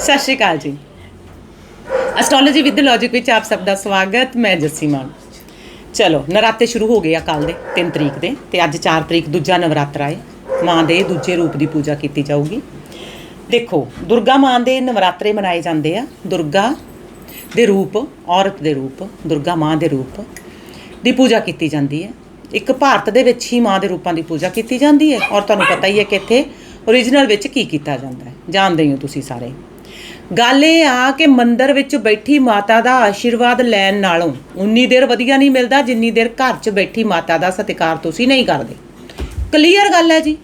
ਸਤਿ ਸ਼੍ਰੀ ਅਕਾਲ ਜੀ। Astrology with logic ਵਿੱਚ ਆਪ ਸਭ ਦਾ ਸਵਾਗਤ, ਮੈਂ ਜੱਸੀ ਮਾਨ। ਚਲੋ, ਨਰਾਤੇ ਸ਼ੁਰੂ ਹੋ ਗਏ ਆ ਕੱਲ ਦੇ 3 ਤਰੀਕ ਦੇ, ਤੇ ਅੱਜ 4 ਤਰੀਕ ਦੂਜਾ ਨਵਰਾਤਰਾ ਹੈ। ਮਾਂ ਦੇ ਦੂਜੇ ਰੂਪ ਦੀ ਪੂਜਾ ਕੀਤੀ ਜਾਊਗੀ। ਦੇਖੋ, ਦੁਰਗਾ ਮਾਂ ਦੇ ਨਵਰਾਤਰੇ ਮਨਾਏ ਜਾਂਦੇ ਆ। ਦੁਰਗਾ ਦੇ ਰੂਪ, ਔਰਤ ਦੇ ਰੂਪ, ਦੁਰਗਾ ਮਾਂ ਦੇ ਰੂਪ ਦੀ ਪੂਜਾ ਕੀਤੀ ਜਾਂਦੀ ਹੈ। ਇੱਕ ਭਾਰਤ ਦੇ ਵਿੱਚ ਹੀ ਮਾਂ ਦੇ ਰੂਪਾਂ ਦੀ ਪੂਜਾ ਕੀਤੀ ਜਾਂਦੀ ਹੈ। ਔਰ ਤੁਹਾਨੂੰ ਪਤਾ ਹੀ ਹੈ ਕਿ ਇੱਥੇ ਓਰੀਜਨਲ ਵਿੱਚ ਕੀ ਕੀਤਾ ਜਾਂਦਾ ਹੈ। ਜਾਣਦੇ ਹੀ ਹੋ ਤੁਸੀਂ ਸਾਰੇ। ਗੱਲ ਇਹ ਆ ਕਿ ਮੰਦਰ ਵਿੱਚ ਬੈਠੀ ਮਾਤਾ ਦਾ ਆਸ਼ੀਰਵਾਦ ਲੈਣ ਨਾਲੋਂ ਉਨੀ ਦੇਰ ਵਧੀਆ ਨਹੀਂ ਮਿਲਦਾ, ਜਿੰਨੀ ਦੇਰ ਘਰ 'ਚ ਬੈਠੀ ਮਾਤਾ ਦਾ ਸਤਿਕਾਰ ਤੁਸੀਂ ਨਹੀਂ ਕਰਦੇ। ਕਲੀਅਰ ਗੱਲ ਹੈ ਜੀ?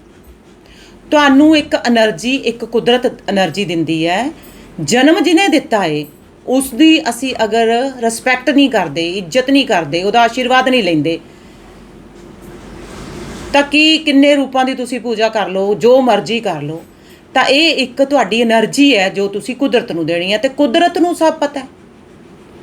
ਤੁਹਾਨੂੰ ਇੱਕ એનર્ਜੀ ਇੱਕ ਕੁਦਰਤ એનર્ਜੀ ਦਿੰਦੀ ਹੈ। ਜਨਮ ਜਿਨੇ ਦਿੱਤਾ ਏ ਉਸ ਦੀ ਅਸੀਂ ਅਗਰ ਰਿਸਪੈਕਟ ਨਹੀਂ ਕਰਦੇ, ਇੱਜ਼ਤ ਨਹੀਂ ਕਰਦੇ, ਉਹਦਾ ਆਸ਼ੀਰਵਾਦ ਨਹੀਂ ਲੈਂਦੇ, ਤਾਂ ਕੀ ਕਿੰਨੇ ਰੂਪਾਂ ਦੀ ਤੁਸੀਂ ਪੂਜਾ ਕਰ ਲਓ, ਜੋ ਮਰਜ਼ੀ ਕਰ ਲਓ। ਤਾਂ ਇਹ ਇੱਕ ਤੁਹਾਡੀ એનર્ਜੀ ਹੈ ਜੋ ਤੁਸੀਂ ਕੁਦਰਤ ਨੂੰ ਦੇਣੀ ਹੈ ਤੇ ਕੁਦਰਤ ਨੂੰ ਸਭ ਪਤਾ ਹੈ।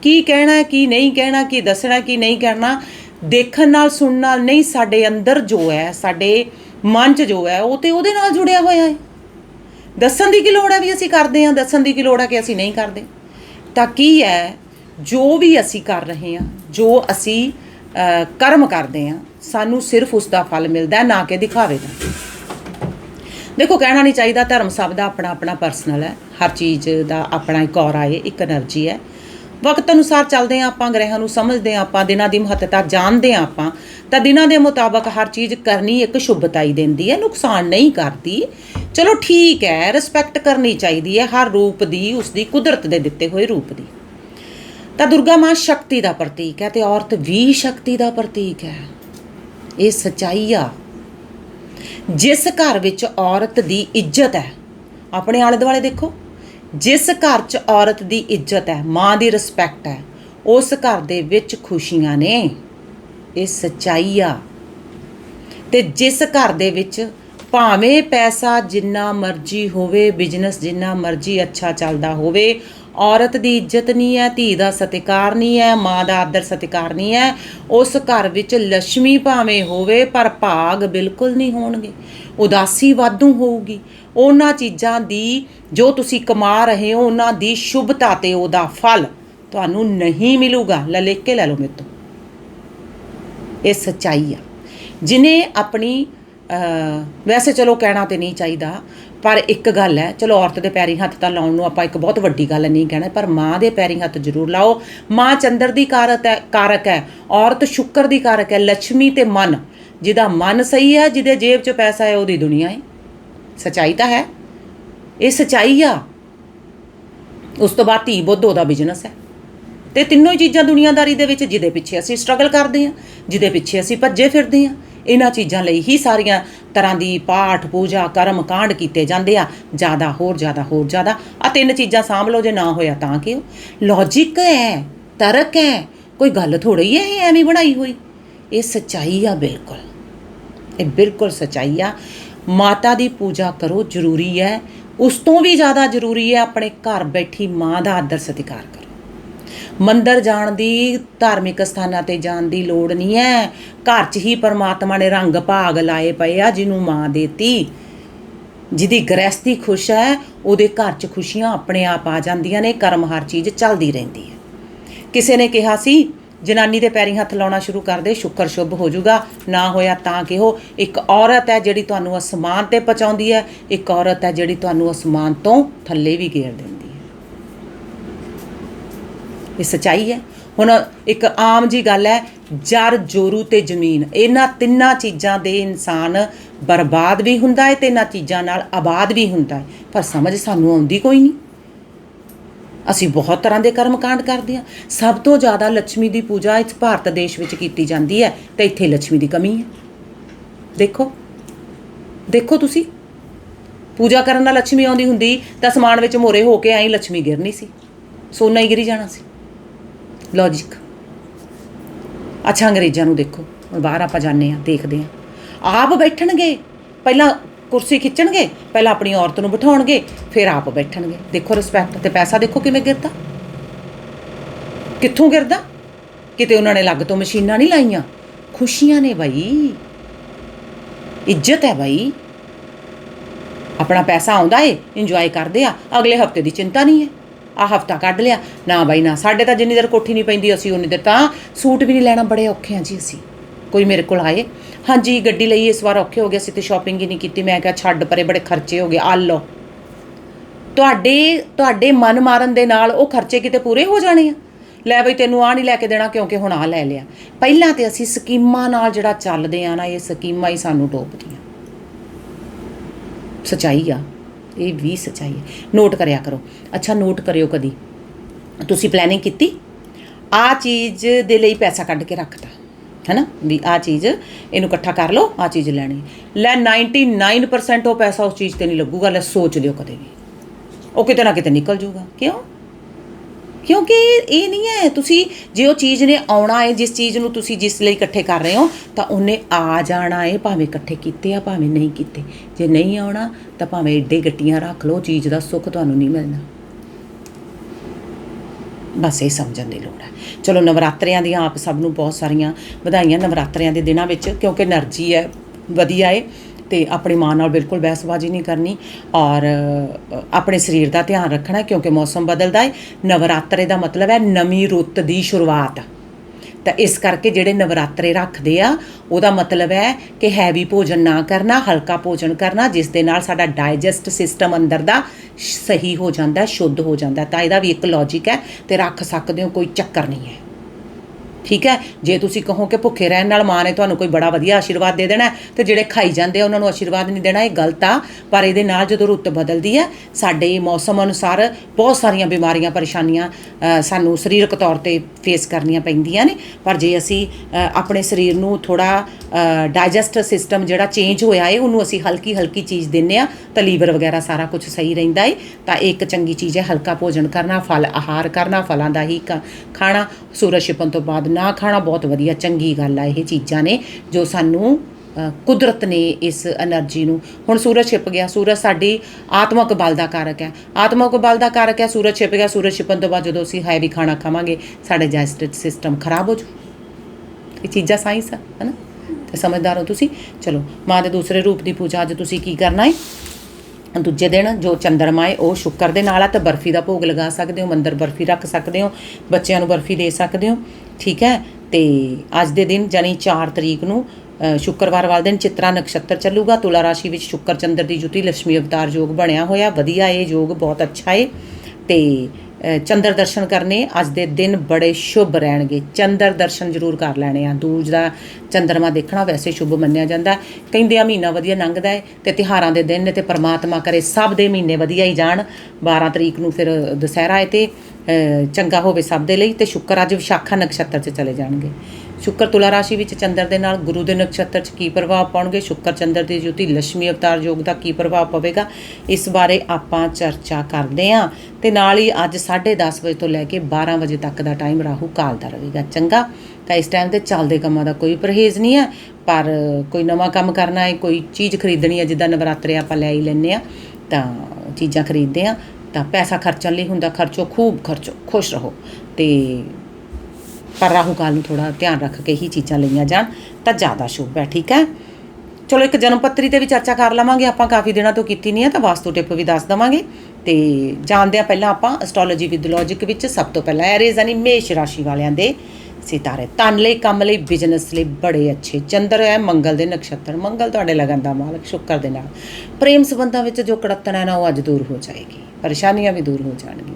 ਕੀ ਕਹਿਣਾ ਕੀ ਨਹੀਂ ਕਹਿਣਾ, ਕੀ ਦੱਸਣਾ, ਕੀ ਨਹੀਂ ਕਰਨਾ ਦੇਖਣ ਨਾਲ, ਸੁਣਨ ਨਾਲ ਨਹੀਂ, ਸਾਡੇ ਅੰਦਰ ਜੋ ਹੈ, ਸਾਡੇ ਮਨ 'ਚ ਜੋ ਹੈ, ਉਹ ਤੇ ਉਹਦੇ ਨਾਲ ਜੁੜਿਆ ਹੋਇਆ ਹੈ। ਦੱਸਣ ਦੀ ਕੀ ਲੋੜ ਹੈ ਵੀ ਅਸੀਂ ਕਰਦੇ ਹਾਂ, ਦੱਸਣ ਦੀ ਕੀ ਲੋੜ ਹੈ ਕਿ ਅਸੀਂ ਨਹੀਂ ਕਰਦੇ। ਤਾਂ ਕੀ ਹੈ, ਜੋ ਵੀ ਅਸੀਂ ਕਰ ਰਹੇ ਹਾਂ, ਜੋ ਅਸੀਂ ਕਰਮ ਕਰਦੇ ਹਾਂ, ਸਾਨੂੰ ਸਿਰਫ ਉਸ ਦਾ ਫਲ ਮਿਲਦਾ ਨਾ ਕਿ ਦਿਖਾਵੇ ਦਾ। ਦੇਖੋ, ਕਹਿਣਾ ਨਹੀਂ ਚਾਹੀਦਾ, ਧਰਮ ਸਭ ਦਾ ਆਪਣਾ ਆਪਣਾ ਪਰਸਨਲ ਹੈ। ਹਰ ਚੀਜ਼ ਦਾ ਆਪਣਾ ਇੱਕ ਔਰਾ ਹੈ, ਇੱਕ એનર્ਜੀ ਹੈ। ਵਕਤ ਅਨੁਸਾਰ ਚੱਲਦੇ ਆ ਆਪਾਂ, ਗ੍ਰਹਿਾਂ ਨੂੰ ਸਮਝਦੇ ਆ ਆਪਾਂ, ਦਿਨਾਂ ਦੀ ਮਹੱਤਤਾ ਜਾਣਦੇ ਆ ਆਪਾਂ, ਤਾਂ ਦਿਨਾਂ ਦੇ ਮੁਤਾਬਕ ਹਰ ਚੀਜ਼ ਕਰਨੀ ਇੱਕ ਸ਼ੁਭਤਾਈ ਦਿੰਦੀ ਹੈ, ਨੁਕਸਾਨ ਨਹੀਂ ਕਰਦੀ। ਚਲੋ ਠੀਕ ਹੈ ਰਿਸਪੈਕਟ ਕਰਨੀ ਚਾਹੀਦੀ ਹੈ ਹਰ ਰੂਪ ਦੀ ਉਸ ਦੀ ਕੁਦਰਤ ਦੇ ਦਿੱਤੇ ਹੋਏ ਰੂਪ ਦੀ। ਤਾਂ ਦੁਰਗਾ ਮਾਂ ਸ਼ਕਤੀ ਦਾ ਪ੍ਰਤੀਕ ਹੈ ਤੇ ਔਰਤ ਵੀ ਸ਼ਕਤੀ ਦਾ ਪ੍ਰਤੀਕ ਹੈ। ਇਹ ਸਚਾਈ ਆ। ਜਿਸ ਘਰ ਵਿੱਚ ਔਰਤ ਦੀ ਇੱਜ਼ਤ ਹੈ, ਆਪਣੇ ਆਲੇ ਦੁਆਲੇ ਦੇਖੋ, ਜਿਸ ਘਰ 'ਚ ਔਰਤ ਦੀ ਇੱਜ਼ਤ ਹੈ, ਮਾਂ ਦੀ ਰਿਸਪੈਕਟ ਹੈ, ਉਸ ਘਰ ਦੇ ਵਿੱਚ ਖੁਸ਼ੀਆਂ ਨੇ, ਇਹ ਸਚਾਈ ਆ। ਤੇ ਜਿਸ ਘਰ ਦੇ ਵਿੱਚ ਭਾਵੇਂ ਪੈਸਾ ਜਿੰਨਾ ਮਰਜ਼ੀ ਹੋਵੇ ਬਿਜ਼ਨਸ ਜਿੰਨਾ ਮਰਜ਼ੀ ਅੱਛਾ ਚੱਲਦਾ ਹੋਵੇ ਔਰਤ ਦੀ ਇੱਜ਼ਤ ਨਹੀਂ ਹੈ ਧੀ ਦਾ ਸਤਿਕਾਰ ਨਹੀਂ ਹੈ ਮਾਂ ਦਾ ਆਦਰ ਸਤਿਕਾਰ ਨਹੀਂ ਹੈ। ਉਸ ਘਰ ਵਿੱਚ ਲక్ష్ਮੀ ਭਾਵੇਂ ਹੋਵੇ ਪਰ ਭਾਗ ਬਿਲਕੁਲ ਨਹੀਂ ਹੋਣਗੇ। ਉਦਾਸੀ ਵਾਧੂ ਹੋਊਗੀ। ਉਹਨਾਂ ਚੀਜ਼ਾਂ ਦੀ ਜੋ ਤੁਸੀਂ ਕਮਾ ਰਹੇ ਹੋ ਉਹਨਾਂ ਦੀ ਸ਼ੁਭਤਾ ਤੇ ਉਹਦਾ ਫਲ ਤੁਹਾਨੂੰ ਨਹੀਂ ਮਿਲੂਗਾ। ਲੈ ਲਿਖ ਕੇ ਲੈ ਲਓ ਮੇਰੇ ਤੋਂ। ਇਹ ਸੱਚਾਈ ਆ। ਜਿਨੇ ਆਪਣੀ ਅਹ, ਵੈਸੇ ਚਲੋ ਕਹਿਣਾ ਤੇ ਨਹੀਂ ਚਾਹੀਦਾ ਪਰ ਇੱਕ ਗੱਲ ਹੈ, ਚਲੋ ਔਰਤ ਦੇ ਪੈਰੀ ਹੱਥ ਤਾਂ ਲਾਉਣ ਨੂੰ ਆਪਾਂ ਇੱਕ ਬਹੁਤ ਵੱਡੀ ਗੱਲ ਨਹੀਂ ਕਹਿਣਾ, ਪਰ ਮਾਂ ਦੇ ਪੈਰੀ ਹੱਥ ਜ਼ਰੂਰ ਲਾਓ। ਮਾਂ ਚੰਦਰ ਦੀ ਕਾਰਕ ਹੈ ਕਾਰਕ ਹੈ, ਔਰਤ ਸ਼ੁੱਕਰ ਦੀ ਕਾਰਕ ਹੈ ਲక్ష్ਮੀ ਤੇ ਮਨ। ਜਿਹਦਾ ਮਨ ਸਹੀ ਹੈ, ਜਿਹਦੇ ਜੇਬ 'ਚ ਪੈਸਾ ਹੈ, ਉਹਦੀ ਦੁਨੀਆ ਹੈ। ਸਚਾਈ ਤਾਂ ਹੈ। ਇਹ ਸਚਾਈ ਆ। ਉਸ ਤੋਂ ਬਾਅਦ ਧੀ ਬੁੱਧ ਉਹਦਾ ਬਿਜ਼ਨਸ ਹੈ। ਤੇ ਤਿੰਨੋਂ ਹੀ ਚੀਜ਼ਾਂ ਦੁਨੀਆਦਾਰੀ ਦੇ ਵਿੱਚ ਜਿਹਦੇ ਪਿੱਛੇ ਅਸੀਂ ਸਟਰਗਲ ਕਰਦੇ ਹਾਂ, ਜਿਹਦੇ ਪਿੱਛੇ ਅਸੀਂ ਭੱਜੇ ਫਿਰਦੇ ਹਾਂ। ਇਹਨਾਂ ਚੀਜ਼ਾਂ ਲਈ ਹੀ ਸਾਰੀਆਂ ਤਰ੍ਹਾਂ ਦੀ ਪਾਠ, ਪੂਜਾ, ਕਰਮ, ਕਾਂਡ ਕੀਤੇ ਜਾਂਦੇ ਆ। ਜ਼ਿਆਦਾ ਹੋਰ ਜ਼ਿਆਦਾ ਹੋਰ, ਜ਼ਿਆਦਾ। ਆ ਤਿੰਨ ਚੀਜ਼ਾਂ ਸਾਂਭ ਲਓ ਜੇ ਨਾ ਹੋਇਆ ਤਾਂ ਕਿਉਂ? ਲੌਜੀਕ ਹੈ, ਤਰਕ ਹੈ, ਕੋਈ ਗੱਲ ਥੋੜੀ ਹੈ, ਇਹ ਐਵੇਂ ਬਣਾਈ ਹੋਈ। ਇਹ ਸੱਚਾਈ ਆ ਬਿਲਕੁਲ। ਇਹ ਬਿਲਕੁਲ ਸਚਾਈ ਆ। ਮਾਤਾ ਦੀ ਪੂਜਾ ਕਰੋ, ਜ਼ਰੂਰੀ ਹੈ। ਉਸ ਤੋਂ ਵੀ ਜ਼ਿਆਦਾ ਜ਼ਰੂਰੀ ਹੈ ਆਪਣੇ ਘਰ ਬੈਠੀ ਮਾਂ ਦਾ ਆਦਰ ਸਤਿਕਾਰ ਕਰੋ। ਮੰਦਰ ਜਾਣ ਦੀ ਧਾਰਮਿਕ ਸਥਾਨਾਂ ਤੇ ਜਾਣ ਦੀ ਲੋੜ ਨਹੀਂ ਹੈ ਘਰ 'ਚ ਹੀ ਪਰਮਾਤਮਾ ਨੇ ਰੰਗ ਭਾਗ ਲਾਏ ਪਏ ਆ, ਜਿਹਨੂੰ ਮਾਂ ਦੇਤੀ। ਜਿਹਦੀ ਗ੍ਰਹਿਸਥੀ ਖੁਸ਼ ਹੈ ਉਹਦੇ ਘਰ 'ਚ ਖੁਸ਼ੀਆਂ ਆਪਣੇ ਆਪ ਆ ਜਾਂਦੀਆਂ ਨੇ, ਕਰਮ ਹਰ ਚੀਜ਼ ਚੱਲਦੀ ਰਹਿੰਦੀ ਹੈ ਕਿਸੇ ਨੇ ਕਿਹਾ ਸੀ, ਜਨਾਨੀ ਦੇ ਪੈਰੀ ਹੱਥ ਲਾਉਣਾ ਸ਼ੁਰੂ ਕਰ ਦੇ, ਸ਼ੁਕਰ ਸ਼ੁਭ ਹੋ ਜਾਊਗਾ ਨਾ ਹੋਇਆ ਤਾਂ ਕਿਹੋ, ਇੱਕ ਔਰਤ ਹੈ ਜਿਹੜੀ ਤੁਹਾਨੂੰ ਅਸਮਾਨ ਤੇ ਪਹੁੰਚਾਉਂਦੀ ਹੈ ਇੱਕ ਔਰਤ ਹੈ ਜਿਹੜੀ ਤੁਹਾਨੂੰ ਅਸਮਾਨ ਤੋਂ ਥੱਲੇ ਵੀ ਗੇਰ ਦਿੰਦੀ ਇਹ ਸਚਾਈ ਹੈ। ਹੁਣ ਇੱਕ ਆਮ ਜੀ ਗੱਲ ਹੈ ਜਰ ਜੋਰੂ ਤੇ ਜ਼ਮੀਨ। ਇਹਨਾਂ ਤਿੰਨਾਂ ਚੀਜ਼ਾਂ ਦੇ ਇਨਸਾਨ ਬਰਬਾਦ ਵੀ ਹੁੰਦਾ ਹੈ ਤੇ ਇਹਨਾਂ ਚੀਜ਼ਾਂ ਨਾਲ ਆਬਾਦ ਵੀ ਹੁੰਦਾ ਹੈ। ਪਰ ਸਮਝ ਸਾਨੂੰ ਆਉਂਦੀ ਕੋਈ ਨਹੀਂ। ਅਸੀਂ ਬਹੁਤ ਤਰ੍ਹਾਂ ਦੇ ਕਰਮ ਕਾਂਡ ਕਰਦੇ ਹਾਂ। ਸਭ ਤੋਂ ਜ਼ਿਆਦਾ ਲక్ష్ਮੀ ਦੀ ਪੂਜਾ ਇਸ ਭਾਰਤ ਦੇਸ਼ ਵਿੱਚ ਕੀਤੀ ਜਾਂਦੀ ਹੈ ਤੇ ਇੱਥੇ ਲక్ష్ਮੀ ਦੀ ਕਮੀ ਹੈ। ਦੇਖੋ। ਦੇਖੋ ਤੁਸੀਂ। ਪੂਜਾ ਕਰਨ ਨਾਲ ਲక్ష్ਮੀ ਆਉਂਦੀ ਹੁੰਦੀ ਤਾਂ ਸਮਾਨ ਵਿੱਚ ਮੋਰੇ ਹੋ ਕੇ ਐਂ ਲక్ష్ਮੀ ਗਿਰਨੀ ਸੀ। ਸੋਨਾ ਹੀ ਗਿਰੀ ਜਾਣਾ ਸੀ। ਲੌਜੀਕ ਅੱਛਾ, ਅੰਗਰੇਜ਼ਾਂ ਨੂੰ ਦੇਖੋ। ਹੁਣ ਬਾਹਰ ਆਪਾਂ ਜਾਂਦੇ ਆ ਦੇਖਦੇ ਆ ਆਪ ਬੈਠਣਗੇ, ਪਹਿਲਾਂ ਕੁਰਸੀ ਖਿੱਚਣਗੇ, ਪਹਿਲਾਂ ਆਪਣੀ ਔਰਤ ਨੂੰ ਬਿਠਾਉਣਗੇ, ਫਿਰ ਆਪ ਬੈਠਣਗੇ। ਦੇਖੋ ਰਿਸਪੈਕਟ ਤੇ ਪੈਸਾ ਦੇਖੋ ਕਿਵੇਂ ਗਿਰਦਾ। ਕਿੱਥੋਂ ਗਿਰਦਾ? ਕਿਤੇ ਉਹਨਾਂ ਨੇ ਲੱਗ ਤੋਂ ਮਸ਼ੀਨਾਂ ਨਹੀਂ ਲਾਈਆਂ। ਖੁਸ਼ੀਆਂ ਨੇ ਬਾਈ। ਇੱਜ਼ਤ ਹੈ ਬਾਈ। ਆਪਣਾ ਪੈਸਾ ਆਉਂਦਾ ਏ ਇੰਜੋਏ ਕਰਦੇ ਆ। ਅਗਲੇ ਹਫ਼ਤੇ ਦੀ ਚਿੰਤਾ ਨਹੀਂ ਹੈ। ਆ ਹਫਤਾ ਕੱਢ ਲਿਆ। ਨਾ ਬਾਈ, ਨਾ। ਸਾਡੇ ਤਾਂ ਜਿੰਨੀ ਦੇਰ ਕੋਠੀ ਨਹੀਂ ਪੈਂਦੀ ਅਸੀਂ, ਉਨੀ ਦੇਰ ਤਾਂ ਸੂਟ ਵੀ ਨਹੀਂ ਲੈਣਾ। ਬੜੇ ਔਖੇ ਆ ਜੀ ਅਸੀਂ। ਕੋਈ ਮੇਰੇ ਕੋਲ ਆਏ। ਹਾਂਜੀ, ਗੱਡੀ ਲਈ ਇਸ ਵਾਰ ਔਖੇ ਹੋ ਗਏ। ਅਸੀਂ ਤੇ ਸ਼ਾਪਿੰਗ ਹੀ ਨਹੀਂ ਕੀਤੀ। ਮੈਂ ਕਿਹਾ ਛੱਡ ਪਰੇ, ਬੜੇ ਖਰਚੇ ਹੋ ਗਏ। ਆ ਲਓ। ਤੁਹਾਡੇ ਤੁਹਾਡੇ ਮਨ ਮਾਰਨ ਦੇ ਨਾਲ ਉਹ ਖਰਚੇ ਕਿਤੇ ਪੂਰੇ ਹੋ ਜਾਣੇ ਆ? ਲੈ ਬਈ, ਤੈਨੂੰ ਆ ਨਹੀਂ ਲੈ ਕੇ ਦੇਣਾ, ਕਿਉਂਕਿ ਹੁਣ ਆ ਲੈ ਲਿਆ। ਪਹਿਲਾਂ ਤੇ ਅਸੀਂ ਸਕੀਮਾਂ ਨਾਲ ਜਿਹੜਾ ਚੱਲਦੇ ਆ ਨਾ, ਇਹ ਸਕੀਮਾਂ ਹੀ ਸਾਨੂੰ ਟੋਪਦੀਆਂ। ਸਚਾਈ ਆ। ਇਹ ਵੀ ਸਚਾਈ ਹੈ। ਨੋਟ ਕਰਿਆ ਕਰੋ। ਅੱਛਾ ਨੋਟ ਕਰਿਓ ਕਦੀ। ਤੁਸੀਂ ਪਲੈਨਿੰਗ ਕੀਤੀ? ਆ ਚੀਜ਼ ਦੇ ਲਈ ਪੈਸਾ ਕੱਢ ਕੇ ਰੱਖਤਾ, ਹੈਨਾ? ਵੀ ਆ ਚੀਜ਼ ਇਹਨੂੰ ਇਕੱਠਾ ਕਰ ਲਓ, ਆ ਚੀਜ਼ ਲੈਣੀ ਲੈ 99% ਉਹ ਪੈਸਾ ਉਸ ਚੀਜ਼ ਤੇ ਨਹੀਂ ਲੱਗੂਗਾ, ਲੈ ਸੋਚ ਲਿਓ ਕਦੇ ਵੀ। ਉਹ ਕਿਤੇ ਨਾ ਕਿਤੇ ਨਿਕਲ ਜਾਊਗਾ। ਕਿਉਂ? ਕਿਉਂਕਿ ਇਹ ਨਹੀਂ ਹੈ, ਤੁਸੀਂ ਜੇ ਉਹ ਚੀਜ਼ ਨੇ ਆਉਣਾ ਹੈ, ਜਿਸ ਚੀਜ਼ ਨੂੰ ਤੁਸੀਂ ਜਿਸ ਲਈ ਇਕੱਠੇ ਕਰ ਰਹੇ ਹੋ, ਤਾਂ ਉਹਨੇ ਆ ਜਾਣਾ ਹੈ, ਭਾਵੇਂ ਇਕੱਠੇ ਕੀਤੇ ਆ, ਭਾਵੇਂ ਨਹੀਂ ਕੀਤੇ। ਜੇ ਨਹੀਂ ਆਉਣਾ, ਤਾਂ ਭਾਵੇਂ ਏਡੇ ਗੱਟੀਆਂ ਰੱਖ ਲਓ, ਚੀਜ਼ ਦਾ ਸੁੱਖ ਤੁਹਾਨੂੰ ਨਹੀਂ ਮਿਲਣਾ। ਬਸ ਇਹ ਸਮਝਣ ਦੀ ਲੋੜ ਹੈ। ਚਲੋ, ਨਵਰਾਤਰਿਆਂ ਦੀਆਂ ਆਪ ਸਭ ਨੂੰ ਬਹੁਤ ਸਾਰੀਆਂ ਵਧਾਈਆਂ ਨਵਰਾਤਰਿਆਂ ਦੇ ਦਿਨਾਂ ਵਿੱਚ, ਕਿਉਂਕਿ એનર્ਜੀ ਹੈ, ਵਧੀਆ ਹੈ। ਤੇ ਆਪਣੀ ਮਾਂ ਨਾਲ ਬਿਲਕੁਲ ਬਹਿਸਬਾਜ਼ੀ ਨਹੀਂ ਕਰਨੀ ਔਰ ਆਪਣੇ ਸਰੀਰ ਦਾ ਧਿਆਨ ਰੱਖਣਾ ਕਿਉਂਕਿ ਮੌਸਮ ਬਦਲਦਾ ਹੈ। ਨਵਰਾਤਰੇ ਦਾ ਮਤਲਬ ਹੈ ਨਵੀਂ ਰੁੱਤ ਦੀ ਸ਼ੁਰੂਆਤ। ਤਾਂ ਇਸ ਕਰਕੇ ਜਿਹੜੇ ਨਵਰਾਤਰੇ ਰੱਖਦੇ ਆ, ਉਹਦਾ ਮਤਲਬ ਹੈ ਕਿ ਹੈਵੀ ਭੋਜਨ ਨਾ ਕਰਨਾ, ਹਲਕਾ ਭੋਜਨ ਕਰਨਾ, ਜਿਸ ਦੇ ਨਾਲ ਸਾਡਾ ਡਾਈਜੈਸਟ ਸਿਸਟਮ ਅੰਦਰ ਦਾ ਸਹੀ ਹੋ ਜਾਂਦਾ, ਸ਼ੁੱਧ ਹੋ ਜਾਂਦਾ। ਤਾਂ ਇਹਦਾ ਵੀ ਇੱਕ ਲੌਜੀਕ ਹੈ ਤੇ ਰੱਖ ਸਕਦੇ ਹੋ, ਕੋਈ ਚੱਕਰ ਨਹੀਂ ਹੈ। ਠੀਕ ਹੈ? ਜੇ ਤੁਸੀਂ ਕਹੋ ਕਿ ਭੁੱਖੇ ਰਹਿਣ ਨਾਲ ਮਾਂ ਨੇ ਤੁਹਾਨੂੰ ਕੋਈ ਬੜਾ ਵਧੀਆ ਆਸ਼ੀਰਵਾਦ ਦੇ ਦੇਣਾ ਹੈ, ਤੇ ਜਿਹੜੇ ਖਾਈ ਜਾਂਦੇ ਆ ਉਹਨਾਂ ਨੂੰ ਆਸ਼ੀਰਵਾਦ ਨਹੀਂ ਦੇਣਾ ਇਹ ਗਲਤ ਆ। ਪਰ ਇਹਦੇ ਨਾਲ ਜਦੋਂ ਰੁੱਤ ਬਦਲਦੀ ਹੈ ਸਾਡੇ ਮੌਸਮ ਅਨੁਸਾਰ ਬਹੁਤ ਸਾਰੀਆਂ ਬਿਮਾਰੀਆਂ ਪਰੇਸ਼ਾਨੀਆਂ ਸਾਨੂੰ ਸਰੀਰਕ ਤੌਰ ਤੇ ਫੇਸ ਕਰਨੀਆਂ ਪੈਂਦੀਆਂ ਨੇ। ਪਰ ਜੇ ਅਸੀਂ ਆਪਣੇ ਸਰੀਰ ਨੂੰ ਥੋੜਾ ਡਾਈਜੈਸਟ ਸਿਸਟਮ ਜਿਹੜਾ ਚੇਂਜ ਹੋਇਆ ਏ ਉਹਨੂੰ ਅਸੀਂ ਹਲਕੀ ਹਲਕੀ ਚੀਜ਼ ਦਿੰਨੇ ਆ ਤਾਂ ਲੀਵਰ ਵਗੈਰਾ ਸਾਰਾ ਕੁਝ ਸਹੀ ਰਹਿੰਦਾ ਏ। ਤਾਂ ਇਹ ਇੱਕ ਚੰਗੀ ਚੀਜ਼ ਹੈ ਹਲਕਾ ਭੋਜਨ ਕਰਨਾ ਫਲ ਆਹਾਰ ਕਰਨਾ ਫਲਾਂ ਦਾ ਹੀ ਖਾਣਾ। ਸੂਰਜ ਛਿਪਣ ਤੋਂ ਬਾਅਦ ਨਾ ਖਾਣਾ ਬਹੁਤ ਵਧੀਆ, ਚੰਗੀ ਗੱਲ ਆ, ਇਹ ਚੀਜ਼ਾਂ ਨੇ ਜੋ ਸਾਨੂੰ ਕੁਦਰਤ ਨੇ ਇਸ એનર્ਜੀ ਨੂੰ। ਹੁਣ ਸੂਰਜ ਛਿਪ ਗਿਆ, ਸੂਰਜ ਸਾਡੀ ਆਤਮਿਕ ਬਲ ਦਾ ਕਾਰਕ ਹੈ। ਆਤਮਿਕ ਬਲ ਦਾ ਕਾਰਕ ਹੈ, ਸੂਰਜ ਛਿਪ ਗਿਆ, ਸੂਰਜ ਛਿਪਣ ਤੋਂ ਬਾਅਦ ਜਦੋਂ ਅਸੀਂ ਹੈਵੀ ਖਾਣਾ ਖਾਵਾਂਗੇ, ਸਾਡੇ ਡਾਈਜੈਸਟਿਵ ਸਿਸਟਮ ਖਰਾਬ ਹੋ ਜਾਊ ਇਹ ਚੀਜ਼ਾਂ ਸਾਇੰਸ ਹੈ ਨਾ ਤੇ ਸਮਝਦਾਰ ਹੋ ਤੁਸੀਂ? ਚਲੋ, ਮਾਂ ਦੇ ਦੂਸਰੇ ਰੂਪ ਦੀ ਪੂਜਾ ਅੱਜ ਤੁਸੀਂ ਕੀ ਕਰਨਾ ਹੈ ਦੂਜੇ ਦਿਨ ਜੋ ਚੰਦਰਮਾ ਹੈ ਉਹ ਸ਼ੁੱਕਰ ਦੇ ਨਾਲ ਆ ਤਾਂ ਬਰਫੀ ਦਾ ਭੋਗ ਲਗਾ ਸਕਦੇ ਹੋ, ਮੰਦਰ ਬਰਫੀ ਰੱਖ ਸਕਦੇ ਹੋ, ਬੱਚਿਆਂ ਨੂੰ ਬਰਫੀ ਦੇ ਸਕਦੇ ਹੋ। ਠੀਕ ਹੈ? ਤੇ ਅੱਜ ਦੇ ਦਿਨ ਜਾਨੀ 4 ਤਰੀਕ ਨੂੰ ਸ਼ੁੱਕਰਵਾਰ ਵਾਲੇ ਦਿਨ ਚਿਤਰਾ ਨਕਸ਼ਤਰ ਚੱਲੂਗਾ। ਤੁਲਾ ਰਾਸ਼ੀ ਵਿੱਚ ਸ਼ੁੱਕਰ, ਚੰਦਰ ਦੀ ਜੁਤੀ ਲక్ష్ਮੀ ਅਵਤਾਰ ਯੋਗ ਬਣਿਆ ਹੋਇਆ। ਵਧੀਆ ਇਹ ਯੋਗ ਬਹੁਤ ਅੱਛਾ ਹੈ ਤੇ ਚੰਦਰ ਦਰਸ਼ਨ ਕਰਨੇ ਅੱਜ ਦੇ ਦਿਨ ਬੜੇ ਸ਼ੁਭ ਰਹਿਣਗੇ। ਚੰਦਰ ਦਰਸ਼ਨ ਜ਼ਰੂਰ ਕਰ ਲੈਣੇ ਆ। ਦੂਜ ਦਾ ਚੰਦਰਮਾ ਦੇਖਣਾ ਵੈਸੇ ਸ਼ੁਭ ਮੰਨਿਆ ਜਾਂਦਾ। ਕਹਿੰਦੇ ਆ ਮਹੀਨਾ ਵਧੀਆ ਲੰਘਦਾ ਹੈ ਤੇ ਤਿਹਾਰਾਂ ਦੇ ਦਿਨ ਨੇ ਤੇ ਪ੍ਰਮਾਤਮਾ ਕਰੇ ਸਭ ਦੇ ਮਹੀਨੇ ਵਧੀਆ ਹੀ ਜਾਣ। 12 ਤਰੀਕ ਨੂੰ ਫਿਰ ਦੁਸਹਿਰਾ ਹੈ ਤੇ ਚੰਗਾ ਹੋਵੇ ਸਭ ਦੇ ਲਈ ਤੇ ਸ਼ੁੱਕਰ ਅੱਜ ਵਿਸ਼ਾਖਾ ਨਕਸ਼ਤਰ 'ਚ ਚਲੇ ਜਾਣਗੇ। ਸ਼ੁੱਕਰ ਤੁਲਾ ਰਾਸ਼ੀ ਵਿੱਚ ਚੰਦਰ ਦੇ ਨਾਲ ਗੁਰੂ ਦੇ ਨਕਸ਼ਤਰ 'ਚ ਕੀ ਪ੍ਰਭਾਵ ਪਾਉਣਗੇ? ਸ਼ੁੱਕਰ ਚੰਦਰ ਦੀ ਜੁਤੀ ਲక్ష్ਮੀ ਅਵਤਾਰ ਯੋਗ ਦਾ ਕੀ ਪ੍ਰਭਾਵ ਪਵੇਗਾ? ਇਸ ਬਾਰੇ ਆਪਾਂ ਚਰਚਾ ਕਰਦੇ ਹਾਂ ਤੇ ਨਾਲ ਹੀ ਅੱਜ 10:30 ਵਜੇ ਤੋਂ ਲੈ ਕੇ 12 ਵਜੇ ਤੱਕ ਦਾ ਟਾਈਮ ਰਾਹੂ ਕਾਲ ਦਾ ਰਹੇਗਾ। ਚੰਗਾ? ਤਾਂ ਇਸ ਟਾਈਮ ਤੇ ਚੱਲਦੇ ਕੰਮਾਂ ਦਾ ਕੋਈ ਪਰਹੇਜ਼ ਨਹੀਂ ਹੈ, ਪਰ ਕੋਈ ਨਵਾਂ ਕੰਮ ਕਰਨਾ ਹੈ, ਕੋਈ ਚੀਜ਼ ਖਰੀਦਣੀ ਹੈ, ਜਿੱਦਾਂ ਨਵਰਾਤਰੇ ਆਪਾਂ ਲੈ ਹੀ ਲੈਂਦੇ ਆ ਤਾਂ ਚੀਜ਼ਾਂ ਖਰੀਦਦੇ ਆ ਤਾਂ ਪੈਸਾ ਖਰਚਣ ਲਈ ਹੁੰਦਾ, ਖਰਚੋ, ਖੂਬ ਖਰਚੋ, ਖੁਸ਼ ਰਹੋ। ਤੇ ਪਰ ਰਾਹੂ ਕਾਲ ਨੂੰ ਥੋੜਾ ਧਿਆਨ ਰੱਖ ਕੇ ਹੀ ਚੀਜ਼ਾਂ ਲਈਆਂ ਜਾਣ, ਤਾਂ ਜ਼ਿਆਦਾ ਸ਼ੁਭ ਹੈ, ਠੀਕ ਹੈ? ਚਲੋ, ਇੱਕ ਜਨਮ ਪੱਤਰੀ ਤੇ ਵੀ ਚਰਚਾ ਕਰ ਲਵਾਂਗੇ, ਆਪਾਂ ਕਾਫੀ ਦਿਨਾਂ ਤੋਂ ਕੀਤੀ ਨਹੀਂ ਹੈ, ਤਾਂ ਵਾਸਤੂ ਟਿਪ ਵੀ ਦੱਸ ਦਵਾਂਗੇ। ਤੇ ਜਾਣਦੇ ਆ ਪਹਿਲਾਂ ਆਪਾਂ ਐਸਟ੍ਰੋਲੋਜੀ ਵਿਦ ਲੌਜੀਕ ਵਿੱਚ ਸਭ ਤੋਂ ਪਹਿਲਾਂ ਐਰੀਜ਼ ਯਾਨੀ ਮੇਸ਼ ਰਾਸ਼ੀ ਵਾਲਿਆਂ ਦੇ ਸਿਤਾਰੇ। ਤਨ ਲਈ, ਕੰਮ ਲਈ ਬਿਜ਼ਨਸ ਲਈ ਬੜੇ ਅੱਛੇ ਚੰਦਰ ਹੈ, ਮੰਗਲ ਦੇ ਨਕਸ਼ਤਰ, ਮੰਗਲ ਤੁਹਾਡੇ ਲਗਨ ਦਾ ਮਾਲਕ, ਸ਼ੁੱਕਰ ਦੇ ਨਾਲ। ਪ੍ਰੇਮ ਸੰਬੰਧਾਂ ਵਿੱਚ ਜੋ ਕੜਤਣ ਹੈ ਨਾ, ਉਹ ਅੱਜ ਦੂਰ ਹੋ ਜਾਏਗੀ। ਪਰੇਸ਼ਾਨੀਆਂ ਵੀ ਦੂਰ ਹੋ ਜਾਣਗੀਆਂ।